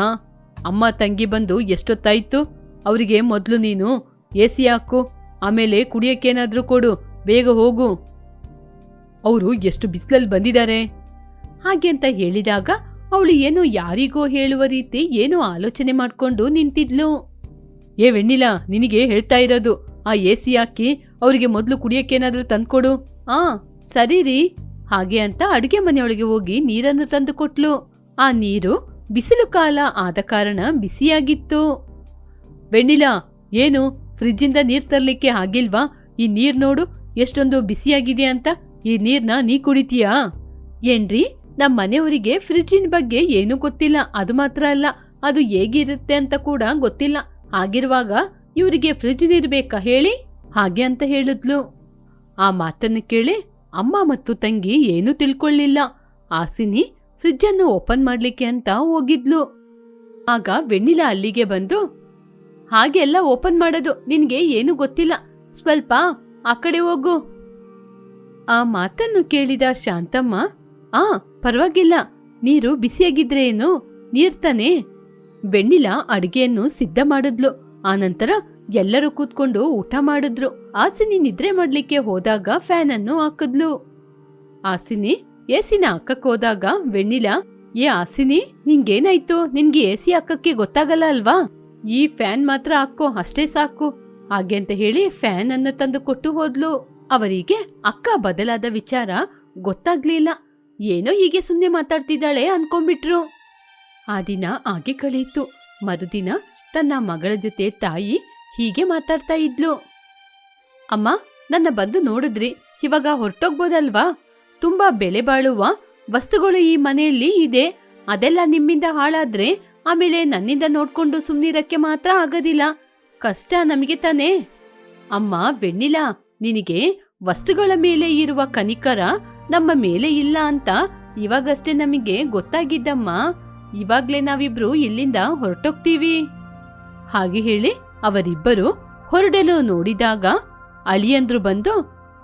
ಅಮ್ಮ, ತಂಗಿ ಬಂದು ಎಷ್ಟೊತ್ತಾಯ್ತು? ಅವರಿಗೆ ಮೊದಲು ನೀನು ಎ ಸಿ ಹಾಕು. ಆಮೇಲೆ ಕುಡಿಯೋಕ್ಕೇನಾದರೂ ಕೊಡು. ಬೇಗ ಹೋಗು. ಅವರು ಎಷ್ಟು ಬಿಸಿಲಲ್ಲಿ ಬಂದಿದ್ದಾರೆ? ಹಾಗೆ ಅಂತ ಹೇಳಿದಾಗ ಅವಳು ಏನೋ ಯಾರಿಗೋ ಹೇಳುವ ರೀತಿ ಏನೋ ಆಲೋಚನೆ ಮಾಡ್ಕೊಂಡು ನಿಂತಿದ್ಲು. ಏ ವೆಣ್ಣಿಲ, ನಿನಗೆ ಹೇಳ್ತಾ ಇರೋದು, ಆ ಎ ಸಿ ಹಾಕಿ ಅವರಿಗೆ ಮೊದಲು ಕುಡಿಯೋಕ್ಕೇನಾದ್ರೂ ತಂದ್ಕೊಡು. ಆ, ಸರಿ ರೀ. ಹಾಗೆ ಅಂತ ಅಡುಗೆ ಮನೆಯೊಳಗೆ ಹೋಗಿ ನೀರನ್ನು ತಂದು ಕೊಟ್ಲು. ಆ ನೀರು ಬಿಸಿಲು ಕಾಲ ಆದ ಕಾರಣ ಬಿಸಿಯಾಗಿತ್ತು. ವೆಣ್ಣಿಲ, ಏನು, ಫ್ರಿಜ್ಜಿಂದ ನೀರ್ ತರಲಿಕ್ಕೆ ಆಗಿಲ್ವಾ? ಈ ನೀರ್ ನೋಡು, ಎಷ್ಟೊಂದು ಬಿಸಿಯಾಗಿದೆ ಅಂತ. ಈ ನೀರ್ನ ನೀ ಕುಡಿತೀಯಾ? ಏನ್ರಿ? ನಮ್ಮ ಮನೆಯವರಿಗೆ ಫ್ರಿಜ್ಜಿನ ಬಗ್ಗೆ ಏನೂ ಗೊತ್ತಿಲ್ಲ. ಅದು ಮಾತ್ರ ಅಲ್ಲ, ಅದು ಹೇಗಿರುತ್ತೆ ಅಂತ ಕೂಡ ಗೊತ್ತಿಲ್ಲ. ಹಾಗಿರುವಾಗ ಇವರಿಗೆ ಫ್ರಿಜ್ ಇರಬೇಕಾ ಹೇಳಿ? ಹಾಗೆ ಅಂತ ಹೇಳಿದ್ಲು. ಆ ಮಾತನ್ನು ಕೇಳಿ ಅಮ್ಮ ಮತ್ತು ತಂಗಿ ಏನೂ ತಿಳ್ಕೊಳ್ಳಿಲ್ಲ. ಆಸಿನಿ ಫ್ರಿಜ್ ಅನ್ನು ಓಪನ್ ಮಾಡಲಿಕ್ಕೆ ಅಂತ ಹೋಗಿದ್ಲು. ಆಗ ವೆಣ್ಣಿಲ ಅಲ್ಲಿಗೆ ಬಂದು ಹಾಗೆಲ್ಲ ಓಪನ್ ಮಾಡೋದು ನಿನಗೆ ಏನು ಗೊತ್ತಿಲ್ಲ. ಸ್ವಲ್ಪ ಆ ಕಡೆ ಹೋಗು. ಆ ಮಾತನ್ನು ಕೇಳಿದ ಶಾಂತಮ್ಮ ಆ, ಪರವಾಗಿಲ್ಲ. ನೀರು ಬಿಸಿಯಾಗಿದ್ರೆ ಏನು? ನೀರ್ತಾನೆ ಬೆಣ್ಣಿಲ ಅಡಿಗೆಯನ್ನು ಸಿದ್ಧ ಮಾಡಿದ್ಲು. ಆನಂತರ ಎಲ್ಲರೂ ಕೂತ್ಕೊಂಡು ಊಟ ಮಾಡಿದ್ರು. ಆಸಿನಿ ನಿದ್ರೆ ಮಾಡ್ಲಿಕ್ಕೆ ಹೋದಾಗ ಫ್ಯಾನ್ ಅನ್ನು ಹಾಕಿದ್ಲು. ಆಸಿನಿ ಎಸಿನ ಹಾಕಕ್ ಹೋದಾಗ ಬೆಣ್ಣಿಲ, ಏ ಆಸಿನಿ ನಿಂಗೇನಾಯ್ತು? ನಿನ್ಗೆ ಎಸಿ ಹಾಕಕ್ಕೆ ಗೊತ್ತಾಗಲ್ಲ ಅಲ್ವಾ? ಈ ಫ್ಯಾನ್ ಮಾತ್ರ ಹಾಕೋ, ಅಷ್ಟೇ ಸಾಕು. ಹಾಗೆ ಅಂತ ಹೇಳಿ ಫ್ಯಾನ್ ಅನ್ನು ತಂದು ಕೊಟ್ಟು ಹೋದ್ಲು. ಅವರಿಗೆ ಅಕ್ಕ ಬದಲಾದ ವಿಚಾರ ಗೊತ್ತಾಗ್ಲಿಲ್ಲ. ಏನೋ ಹೀಗೆ ಸುಮ್ಮನೆ ಮಾತಾಡ್ತಿದ್ದಾಳೆ ಅನ್ಕೊಂಡ್ಬಿಟ್ರು. ಆ ದಿನ ಹಾಗೆ ಕಳೆಯಿತು ಮರುದಿನ ತನ್ನ ಮಗಳ ಜೊತೆ ತಾಯಿ ಹೀಗೆ ಮಾತಾಡ್ತಾ ಇದ್ಲು. ಅಮ್ಮ, ನನ್ನ ಬಂದು ನೋಡಿದ್ರಿ. ಇವಾಗ ಹೊರಟೋಗ್ಬೋದಲ್ವಾ? ತುಂಬಾ ಬೆಲೆ ಬಾಳುವ ವಸ್ತುಗಳು ಈ ಮನೆಯಲ್ಲಿ ಇದೆ. ಅದೆಲ್ಲ ನಿಮ್ಮಿಂದ ಹಾಳಾದ್ರೆ ಆಮೇಲೆ ನನ್ನಿಂದ ನೋಡ್ಕೊಂಡು ಸುಮ್ನಿರಕ್ಕೆ ಮಾತ್ರ ಆಗೋದಿಲ್ಲ. ಕಷ್ಟ ನಮಗೆ ತಾನೇ. ಅಮ್ಮ ಬೆಣ್ಣಿಲ ನಿನಗೆ ವಸ್ತುಗಳ ಮೇಲೆ ಇರುವ ಕನಿಕರ ನಮ್ಮ ಮೇಲೆ ಇಲ್ಲ ಅಂತ ಇವಾಗಷ್ಟೇ ನಮಗೆ ಗೊತ್ತಾಗಿದ್ದಮ್ಮ. ಇವಾಗ್ಲೇ ನಾವಿಬ್ರು ಇಲ್ಲಿಂದ ಹೊರಟೋಗ್ತೀವಿ. ಹಾಗೆ ಹೇಳಿ ಅವರಿಬ್ಬರು ಹೊರಡಲು ನೋಡಿದಾಗ ಅಳಿಯಂದ್ರು ಬಂದು,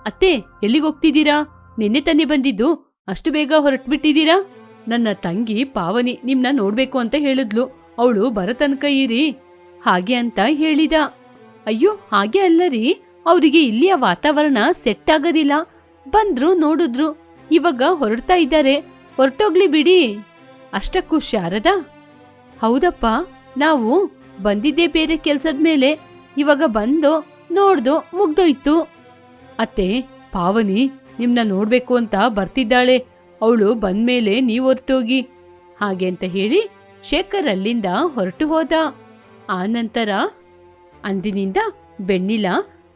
ಅತ್ತೆ, ಎಲ್ಲಿಗೆ ಹೋಗ್ತಿದ್ದೀರಾ? ನಿನ್ನೆ ತಾನೇ ಬಂದಿದ್ದು. ಅಷ್ಟು ಬೇಗ ಹೊರಟ್ಬಿಟ್ಟಿದ್ದೀರಾ? ನನ್ನ ತಂಗಿ ಪಾವನಿ ನಿಮ್ನ ನೋಡ್ಬೇಕು ಅಂತ ಹೇಳಿದ್ಲು. ಅವಳು ಬರತನಕ ಇರಿ. ಹಾಗೆ ಅಂತ ಹೇಳಿದ. ಅಯ್ಯೋ, ಹಾಗೆ ಅಲ್ಲರಿ. ಅವರಿಗೆ ಇಲ್ಲಿಯ ವಾತಾವರಣ ಸೆಟ್ ಆಗೋದಿಲ್ಲ. ಬಂದ್ರು ನೋಡಿದ್ರು, ಇವಾಗ ಹೊರಡ್ತಾ ಇದ್ದಾರೆ. ಹೊರಟೋಗ್ಲಿ ಬಿಡಿ. ಅಷ್ಟಕ್ಕೂ ಶಾರದಾ? ಹೌದಪ್ಪ, ನಾವು ಬಂದಿದ್ದೇ ಬೇರೆ ಕೆಲ್ಸದ ಮೇಲೆ. ಇವಾಗ ಬಂದು, ನೋಡ್ದು, ಮುಗ್ದೋಯ್ತು. ಅತ್ತೆ, ಪಾವನಿ, ನಿಮ್ನ ನೋಡ್ಬೇಕು ಅಂತ ಬರ್ತಿದ್ದಾಳೆ. ಅವಳು ಬಂದ್ಮೇಲೆ ನೀವು ಹೊರಟೋಗಿ. ಹಾಗೆ ಅಂತ ಹೇಳಿ ಶೇಖರ್ ಅಲ್ಲಿಂದ ಹೊರಟು ಹೋದ. ಆ ನಂತರ ಅಂದಿನಿಂದ, ಬೆಣ್ಣಿಲ,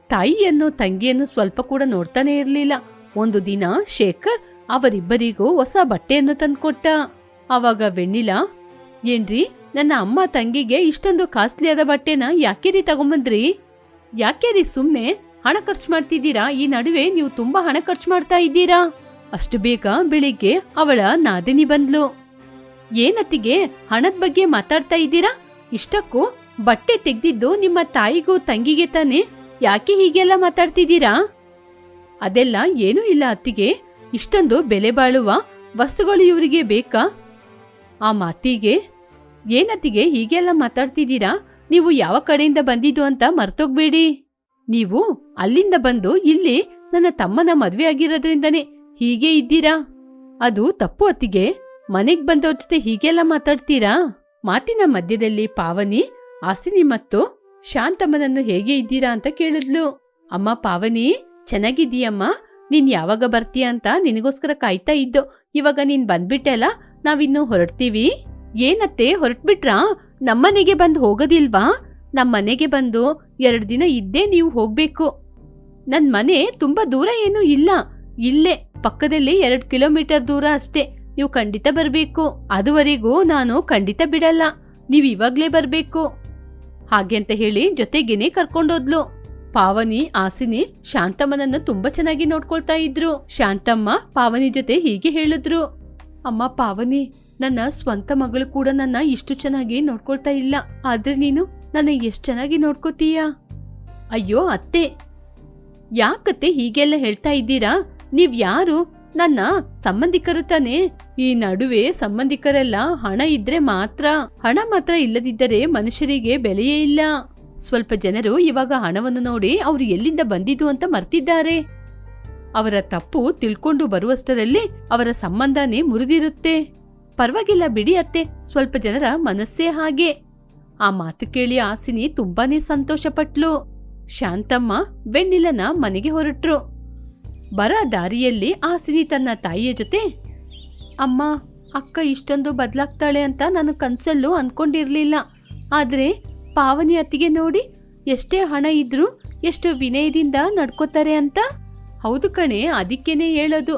ತಾಯಿಯನ್ನು, ತಂಗಿಯನ್ನು ಸ್ವಲ್ಪ ಕೂಡ ನೋಡ್ತಾನೆ ಇರಲಿಲ್ಲ. ಒಂದು ದಿನ ಶೇಖರ್ ಅವರಿಬ್ಬರಿಗೂ ಹೊಸ ಬಟ್ಟೆಯನ್ನು ತಂದುಕೊಟ್ಟ. ಅವಾಗ ವೆನ್ನಿಲಾ ಏನ್ರಿ, ನನ್ನ ಅಮ್ಮ ತಂಗಿಗೆ ಇಷ್ಟೊಂದು ಕಾಸ್ಟ್ಲಿಯಾದ ಬಟ್ಟೆನ ಯಾಕೆ ರೀ ತಗೊಂಬಂದ್ರಿ? ಯಾಕೆ ರೀ ಸುಮ್ನೆ ಹಣ ಖರ್ಚು ಮಾಡ್ತಿದ್ದೀರಾ? ಈ ನಡುವೆ ನೀವು ತುಂಬಾ ಹಣ ಖರ್ಚು ಮಾಡ್ತಾ ಇದ್ದೀರಾ? ಅಷ್ಟು ಬೇಗ ಬೆಳಿಗ್ಗೆ ಅವಳ ನಾದಿನಿ ಬಂದ್ಲು. ಏನತ್ತಿಗೆ, ಹಣದ ಬಗ್ಗೆ ಮಾತಾಡ್ತಾ ಇದ್ದೀರಾ? ಇಷ್ಟಕ್ಕೂ ಬಟ್ಟೆ ತೆಗ್ದಿದ್ದು ನಿಮ್ಮ ತಾಯಿಗೂ ತಂಗಿಗೆ ತಾನೆ? ಯಾಕೆ ಹೀಗೆಲ್ಲ ಮಾತಾಡ್ತಿದ್ದೀರಾ? ಅದೆಲ್ಲ ಏನೂ ಇಲ್ಲ ಅತ್ತಿಗೆ. ಇಷ್ಟೊಂದು ಬೆಲೆ ಬಾಳುವ ವಸ್ತುಗಳು ಇವರಿಗೆ ಬೇಕಾ? ಆ ಮಾತಿಗೆ, ಏನತ್ತಿಗೆ ಹೀಗೆಲ್ಲ ಮಾತಾಡ್ತಿದ್ದೀರಾ? ನೀವು ಯಾವ ಕಡೆಯಿಂದ ಬಂದಿದ್ದು ಅಂತ ಮರ್ತೋಗ್ಬೇಡಿ. ನೀವು ಅಲ್ಲಿಂದ ಬಂದು ಇಲ್ಲಿ ನನ್ನ ತಮ್ಮನ ಮದುವೆ ಆಗಿರೋದ್ರಿಂದನೇ ಹೀಗೆ ಇದ್ದೀರಾ? ಅದು ತಪ್ಪು ಅತ್ತಿಗೆ. ಮನೆಗ್ ಬಂದವ್ರ ಜೊತೆ ಹೀಗೆಲ್ಲ ಮಾತಾಡ್ತೀರಾ? ಮಾತಿನ ಮಧ್ಯದಲ್ಲಿ ಪಾವನಿ, ಆಸಿನಿ ಮತ್ತು ಶಾಂತಮ್ಮನನ್ನು ಹೇಗೆ ಇದ್ದೀರಾ ಅಂತ ಕೇಳಿದ್ಲು. ಅಮ್ಮ ಪಾವನಿ ಚೆನ್ನಾಗಿದ್ದೀಯಮ್ಮ? ನೀನ್ ಯಾವಾಗ ಬರ್ತೀಯ ಅಂತ ನಿನಗೋಸ್ಕರ ಕಾಯ್ತಾ ಇದ್ದು. ಇವಾಗ ನೀನ್ ಬಂದ್ಬಿಟ್ಟೆಲ್ಲ ನಾವಿನ್ನು ಹೊರಡ್ತೀವಿ. ಏನತ್ತೆ? ಹೊರಟ್ಬಿಟ್ರಾ? ನಮ್ಮನೆಗೆ ಬಂದು ಹೋಗೋದಿಲ್ವಾ? ನಮ್ಮನೆಗೆ ಬಂದು ಎರಡು ದಿನ ಇದ್ದೇ ನೀವು ಹೋಗ್ಬೇಕು. ನನ್ ಮನೆ ತುಂಬಾ ದೂರ ಏನೂ ಇಲ್ಲ. ಇಲ್ಲೇ, ಪಕ್ಕದಲ್ಲಿ ಎರಡು ಕಿಲೋಮೀಟರ್ ದೂರ ಅಷ್ಟೇ. ನೀವು ಖಂಡಿತ ಬರಬೇಕು. ಅದುವರೆಗೂ ನಾನು ಖಂಡಿತ ಬಿಡಲ್ಲ. ನೀವು ಇವಾಗ್ಲೇ ಬರಬೇಕು. ಹಾಗೆ ಅಂತ ಹೇಳಿ ಜೊತೆಗೇನೆ ಕರ್ಕೊಂಡೋದ್ಲು. ಪಾವನಿ, ಆಸಿನಿ, ಶಾಂತಮ್ಮನನ್ನ ತುಂಬಾ ಚೆನ್ನಾಗಿ ನೋಡ್ಕೊಳ್ತಾ ಇದ್ರು. ಶಾಂತಮ್ಮ ಪಾವನಿ ಜೊತೆ ಹೀಗೆ ಹೇಳಿದ್ರು, ಅಮ್ಮ ಪಾವನಿ, ನನ್ನ ಸ್ವಂತ ಮಗಳು ಕೂಡ ನನ್ನ ಇಷ್ಟು ಚೆನ್ನಾಗಿ ನೋಡ್ಕೊಳ್ತಾ ಇಲ್ಲ. ಆದ್ರೆ ನೀನು ನನ್ನ ಎಷ್ಟು ಚೆನ್ನಾಗಿ ನೋಡ್ಕೋತೀಯ? ಅಯ್ಯೋ, ಅತ್ತೆ, ಯಾಕತ್ತೆ ಹೀಗೆಲ್ಲ ಹೇಳ್ತಾ ಇದ್ದೀರಾ? ನೀವ್ ಯಾರು? ನನ್ನ ಸಂಬಂಧಿಕರು ತಾನೆ. ಈ ನಡುವೆ ಸಂಬಂಧಿಕರೆಲ್ಲ ಹಣ ಇದ್ರೆ ಮಾತ್ರ. ಹಣ ಮಾತ್ರ ಇಲ್ಲದಿದ್ದರೆ ಮನುಷ್ಯರಿಗೆ ಬೆಲೆಯೇ ಇಲ್ಲ. ಸ್ವಲ್ಪ ಜನರು ಇವಾಗ ಹಣವನ್ನು ನೋಡಿ ಅವರು ಎಲ್ಲಿಂದ ಬಂದಿದ್ದು ಅಂತ ಮರ್ತಿದ್ದಾರೆ. ಅವರ ತಪ್ಪು ತಿಳ್ಕೊಂಡು ಬರುವಷ್ಟರಲ್ಲಿ ಅವರ ಸಂಬಂಧನೇ ಮುರಿದಿರುತ್ತೆ. ಪರವಾಗಿಲ್ಲ ಬಿಡಿ ಅತ್ತೆ, ಸ್ವಲ್ಪ ಜನರ ಮನಸ್ಸೇ ಹಾಗೆ. ಆ ಮಾತು ಕೇಳಿ ಆಸಿನಿ ತುಂಬಾನೇ ಸಂತೋಷಪಟ್ಲು. ಶಾಂತಮ್ಮ ಬೆನ್ನಿಲನ ಮನೆಗೆ ಹೊರಟ್ರು. ಬರ ದಾರಿಯಲ್ಲಿ ಆಸಿನಿ ತನ್ನ ತಾಯಿಯ ಜೊತೆ, ಅಮ್ಮ, ಅಕ್ಕ ಇಷ್ಟೊಂದು ಬದಲಾಗ್ತಾಳೆ ಅಂತ ನಾನು ಕನಸಲ್ಲೂ ಅನ್ಕೊಂಡಿರ್ಲಿಲ್ಲ. ಆದ್ರೆ ಪಾವನಿ ಅತ್ತಿಗೆ ನೋಡಿ, ಎಷ್ಟೇ ಹಣ ಇದ್ರೂ ಎಷ್ಟು ವಿನಯದಿಂದ ನಡ್ಕೋತಾರೆ ಅಂತ? ಹೌದು ಕಣೆ, ಅದಕ್ಕೇನೆ ಹೇಳೋದು.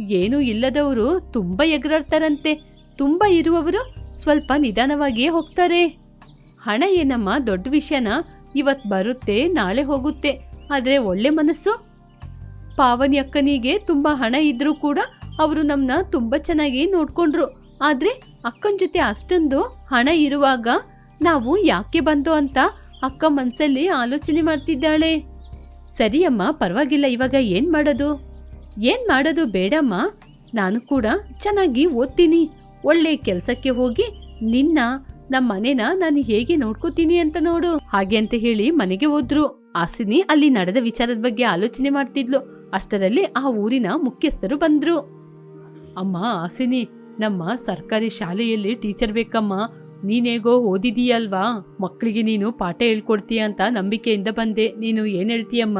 ಏನೂ ಇಲ್ಲದವರು ತುಂಬ ಎಗರಾಡ್ತಾರಂತೆ. ತುಂಬ ಇರುವವರು ಸ್ವಲ್ಪ ನಿಧಾನವಾಗಿಯೇ ಹೋಗ್ತಾರೆ. ಹಣ ಏನಮ್ಮ, ದೊಡ್ಡ ವಿಷಯನ? ಇವತ್ ಬರುತ್ತೆ, ನಾಳೆ ಹೋಗುತ್ತೆ. ಆದ್ರೆ ಒಳ್ಳೆ ಮನಸ್ಸು? ಪಾವನಿ ಅಕ್ಕನಿಗೆ ತುಂಬಾ ಹಣ ಇದ್ರೂ ಕೂಡ ಅವರು ನಮ್ಮನ್ನ ತುಂಬಾ ಚೆನ್ನಾಗಿ ನೋಡ್ಕೊಂಡ್ರು. ಆದ್ರೆ ಅಕ್ಕನ ಜೊತೆ ಅಷ್ಟೊಂದು ಹಣ ಇರುವಾಗ ನಾವು ಯಾಕೆ ಬಂದು ಅಂತ ಅಕ್ಕ ಮನಸ್ಸಲ್ಲಿ ಆಲೋಚನೆ ಮಾಡ್ತಿದ್ದಾಳೆ. ಸರಿಯಮ್ಮ ಪರವಾಗಿಲ್ಲ, ಇವಾಗ ಏನು ಮಾಡೋದು? ಏನು ಮಾಡೋದು ಬೇಡಮ್ಮ. ನಾನು ಕೂಡ ಚೆನ್ನಾಗಿ ಓದ್ತೀನಿ. ಒಳ್ಳೆ ಕೆಲಸಕ್ಕೆ ಹೋಗಿ ನಿನ್ನ ನಮ್ಮ ಮನೇನ ನಾನು ಹೇಗೆ ನೋಡ್ಕೋತೀನಿ ಅಂತ ನೋಡು. ಹಾಗೆ ಅಂತ ಹೇಳಿ ಮನೆಗೆ ಹೋದ್ರು. ಆಸಿನಿ ಅಲ್ಲಿ ನಡೆದ ವಿಚಾರದ ಬಗ್ಗೆ ಆಲೋಚನೆ ಮಾಡ್ತಿದ್ಲು. ಅಷ್ಟರಲ್ಲಿ ಆ ಊರಿನ ಮುಖ್ಯಸ್ಥರು ಬಂದ್ರು. ಅಮ್ಮ, ಆಸಿನಿ, ನಮ್ಮ ಸರ್ಕಾರಿ ಶಾಲೆಯಲ್ಲಿ ಟೀಚರ್ ಬೇಕಮ್ಮ. ನೀನೇಗೋ ಓದಿದೀಯಲ್ವಾ? ಮಕ್ಕಳಿಗೆ ನೀನು ಪಾಠ ಹೇಳ್ಕೊಡ್ತೀಯ ಅಂತ ನಂಬಿಕೆಯಿಂದ ಬಂದೆ. ನೀನು ಏನ್ ಹೇಳ್ತೀಯಮ್ಮ?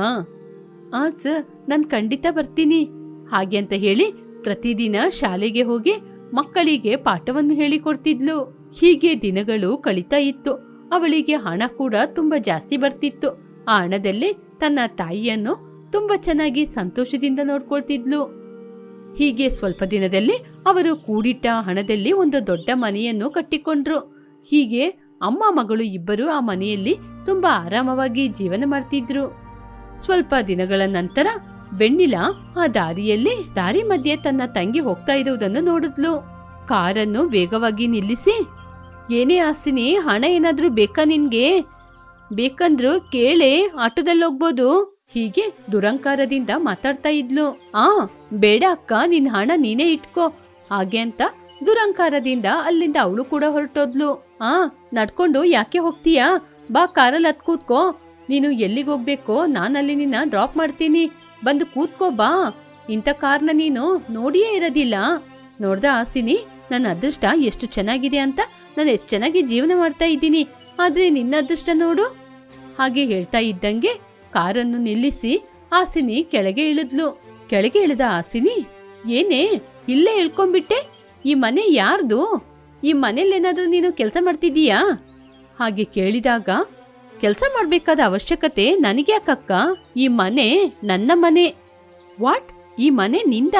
ಆ, ಸರ್, ನಾನು ಖಂಡಿತ ಬರ್ತೀನಿ. ಹಾಗೆ ಅಂತ ಹೇಳಿ ಪ್ರತಿದಿನ ಶಾಲೆಗೆ ಹೋಗಿ ಮಕ್ಕಳಿಗೆ ಪಾಠವನ್ನು ಹೇಳಿಕೊಡ್ತಿದ್ಲು. ಹೀಗೆ ದಿನಗಳು ಕಳೀತಾ ಇತ್ತು. ಅವಳಿಗೆ ಹಣ ಕೂಡ ತುಂಬಾ ಜಾಸ್ತಿ ಬರ್ತಿತ್ತು. ಆ ಹಣದಲ್ಲಿ ತನ್ನ ತಾಯಿಯನ್ನು ತುಂಬಾ ಚೆನ್ನಾಗಿ ಸಂತೋಷದಿಂದ ನೋಡ್ಕೊಳ್ತಿದ್ಲು. ಹೀಗೆ ಸ್ವಲ್ಪ ದಿನದಲ್ಲಿ ಅವರು ಕೂಡಿಟ್ಟ ಹಣದಲ್ಲಿ ಒಂದು ದೊಡ್ಡ ಮನೆಯನ್ನು ಕಟ್ಟಿಕೊಂಡ್ರು. ಹೀಗೆ ಅಮ್ಮ ಮಗಳು ಇಬ್ಬರು ಆ ಮನೆಯಲ್ಲಿ ತುಂಬಾ ಆರಾಮವಾಗಿ ಜೀವನ ಮಾಡ್ತಿದ್ರು. ಸ್ವಲ್ಪ ದಿನಗಳ ನಂತರ ಬೆಣ್ಣಿಲ ಆ ದಾರಿಯಲ್ಲಿ ದಾರಿ ಮಧ್ಯೆ ತನ್ನ ತಂಗಿ ಹೋಗ್ತಾ ಇರುವುದನ್ನು ನೋಡಿದ್ಲು. ಕಾರನ್ನು ವೇಗವಾಗಿ ನಿಲ್ಲಿಸಿ, ಏನೇ ಆಸಿನಿ ಹಣ ಏನಾದ್ರೂ ಬೇಕಾ ನಿನ್ಗೆ? ಬೇಕಂದ್ರು ಕೇಳೆ, ಆಟೋದಲ್ಲಿ ಹೋಗ್ಬೋದು. ಹೀಗೆ ದುರಂಕಾರದಿಂದ ಮಾತಾಡ್ತಾ ಇದ್ಲು. ಆ, ಬೇಡ ಅಕ್ಕ, ನಿನ್ ಹಣ ನೀನೇ ಇಟ್ಕೋ, ಹಾಗೆ ಅಂತ ದುರಂಕಾರದಿಂದ ಅಲ್ಲಿಂದ ಅವಳು ಕೂಡ ಹೊರಟೋದ್ಲು. ಆ, ನಡ್ಕೊಂಡು ಯಾಕೆ ಹೋಗ್ತೀಯಾ? ಬಾ, ಕಾರಲ್ಲಿ ಹತ್ ಕೂತ್ಕೋ. ನೀನು ಎಲ್ಲಿಗೆ ಹೋಗ್ಬೇಕೋ, ನಾನಲ್ಲಿ ನಿನ್ನ ಡ್ರಾಪ್ ಮಾಡ್ತೀನಿ. ಬಂದು ಕೂತ್ಕೋ ಬಾ. ಇಂಥ ಕಾರ್ನ ನೀನು ನೋಡಿಯೇ ಇರೋದಿಲ್ಲ. ನೋಡ್ದ ಆಸಿನಿ ನನ್ನ ಅದೃಷ್ಟ ಎಷ್ಟು ಚೆನ್ನಾಗಿದೆ ಅಂತ. ನಾನು ಎಷ್ಟು ಚೆನ್ನಾಗಿ ಜೀವನ ಮಾಡ್ತಾ ಇದ್ದೀನಿ. ಆದರೆ ನಿನ್ನ ಅದೃಷ್ಟ ನೋಡು. ಹಾಗೆ ಹೇಳ್ತಾ ಇದ್ದಂಗೆ ಕಾರನ್ನು ನಿಲ್ಲಿಸಿ ಆಸಿನಿ ಕೆಳಗೆ ಇಳಿದ್ಲು. ಕೆಳಗೆ ಇಳಿದ ಆಸಿನಿ ಏನೇ, ಇಲ್ಲೇ ಇಳ್ಕೊಂಡ್ಬಿಟ್ಟೆ. ಈ ಮನೆ ಯಾರ್ದು? ಈ ಮನೇಲೇನಾದರೂ ನೀನು ಕೆಲಸ ಮಾಡ್ತಿದ್ದೀಯಾ? ಹಾಗೆ ಕೇಳಿದಾಗ, ಕೆಲಸ ಮಾಡಬೇಕಾದ ಅವಶ್ಯಕತೆ ನನಗೆ ಯಾಕಕ್ಕ ಈ ಮನೆ ನನ್ನ ಮನೆ. ವಾಟ್? ಈ ಮನೆ ನಿಂದ?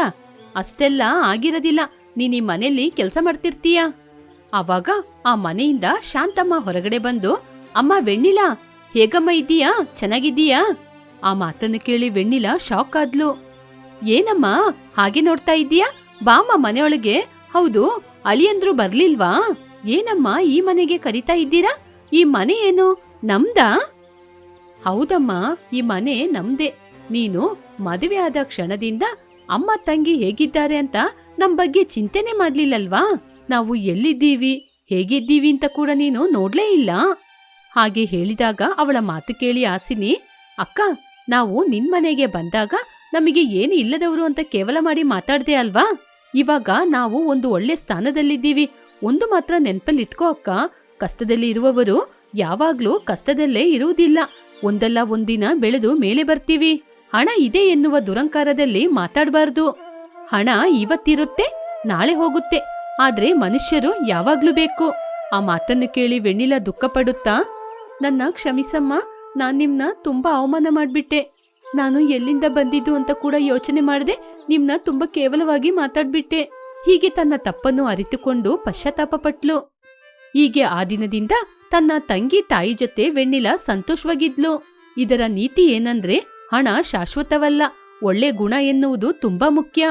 ಅಷ್ಟೆಲ್ಲ ಆಗಿರೋದಿಲ್ಲ. ನೀನ್ ಈ ಮನೆಯಲ್ಲಿ ಕೆಲಸ ಮಾಡ್ತಿರ್ತೀಯ? ಆವಾಗ ಆ ಮನೆಯಿಂದ ಶಾಂತಮ್ಮ ಹೊರಗಡೆ ಬಂದು, ಅಮ್ಮ, ವೆಣ್ಣಿಲ, ಹೇಗಮ್ಮ ಇದ್ದೀಯಾ? ಚೆನ್ನಾಗಿದ್ದೀಯಾ? ಆ ಮಾತನ್ನು ಕೇಳಿ ವೆಣ್ಣಿಲ ಶಾಕ್ ಆದ್ಲು. ಏನಮ್ಮ? ಹಾಗೆ ನೋಡ್ತಾ ಇದ್ದೀಯಾ? ಬಾಮ್ಮ ಮನೆಯೊಳಗೆ ಹೌದು ಅಲಿಯಂದ್ರು ಬರ್ಲಿಲ್ವಾ? ಏನಮ್ಮ ಈ ಮನೆಗೆ ಕರಿತಾ ಇದ್ದೀರಾ? ಈ ಮನೆ ಏನು ನಮ್ದಾ? ಹೌದಮ್ಮ, ಈ ಮನೆ ನಮ್ದೇ. ನೀನು ಮದುವೆ ಆದ ಕ್ಷಣದಿಂದ ಅಮ್ಮ ತಂಗಿ ಹೇಗಿದ್ದಾರೆ ಅಂತ ನಮ್ ಬಗ್ಗೆ ಚಿಂತೆನೆ ಮಾಡ್ಲಿಲ್ಲಲ್ವಾ? ನಾವು ಎಲ್ಲಿದ್ದೀವಿ? ಹೇಗಿದ್ದೀವಿ ಅಂತ ಕೂಡ ನೀನು ನೋಡ್ಲೇ ಇಲ್ಲ. ಹಾಗೆ ಹೇಳಿದಾಗ ಅವಳ ಮಾತು ಕೇಳಿ ಆಸಿನಿ, ಅಕ್ಕ, ನಾವು ನಿನ್ ಮನೆಗೆ ಬಂದಾಗ ನಮಗೆ ಏನು ಇಲ್ಲದವರು ಅಂತ ಕೇವಲ ಮಾಡಿ ಮಾತಾಡ್ದೆ ಅಲ್ವಾ? ಇವಾಗ ನಾವು ಒಂದು ಒಳ್ಳೆ ಸ್ಥಾನದಲ್ಲಿದ್ದೀವಿ. ಒಂದು ಮಾತ್ರ ನೆನಪಲ್ಲಿಟ್ಕೋ ಅಕ್ಕ. ಕಷ್ಟದಲ್ಲಿ ಇರುವವರು ಯಾವಾಗ್ಲೂ ಕಷ್ಟದಲ್ಲೇ ಇರುವುದಿಲ್ಲ. ಒಂದಲ್ಲ ಒಂದಿನ ಬೆಳೆದು ಮೇಲೆ ಬರ್ತೀವಿ. ಹಣ ಇದೆ ಎನ್ನುವ ದುರಂಕಾರದಲ್ಲಿ ಮಾತಾಡಬಾರ್ದು. ಹಣ ಇವತ್ತಿರುತ್ತೆ, ನಾಳೆ ಹೋಗುತ್ತೆ. ಆದ್ರೆ ಮನುಷ್ಯರು ಯಾವಾಗ್ಲೂ ಬೇಕು. ಆ ಮಾತನ್ನು ಕೇಳಿ ವೆಣ್ಣಿಲ ದುಃಖ ಪಡುತ್ತಾ, ನನ್ನ ಕ್ಷಮಿಸಮ್ಮ, ನಾನ್ ನಿಮ್ನ ತುಂಬಾ ಅವಮಾನ ಮಾಡ್ಬಿಟ್ಟೆ. ನಾನು ಎಲ್ಲಿಂದ ಬಂದಿದ್ದು ಅಂತ ಕೂಡ ಯೋಚನೆ ಮಾಡದೆ ನಿಮ್ನ ತುಂಬಾ ಕೇವಲವಾಗಿ ಮಾತಾಡ್ಬಿಟ್ಟೆ. ಹೀಗೆ ತನ್ನ ತಪ್ಪನ್ನು ಅರಿತುಕೊಂಡು ಪಶ್ಚಾತ್ತಾಪ ಪಟ್ಲು. ಹೀಗೆ ಆ ದಿನದಿಂದ ತನ್ನ ತಂಗಿ ತಾಯಿ ಜೊತೆ ವೆಣ್ಣಿಲ ಸಂತೋಷವಾಗಿದ್ಲು. ಇದರ ನೀತಿ ಏನಂದ್ರೆ ಹಣ ಶಾಶ್ವತವಲ್ಲ, ಒಳ್ಳೆ ಗುಣ ಎನ್ನುವುದು ತುಂಬಾ ಮುಖ್ಯ.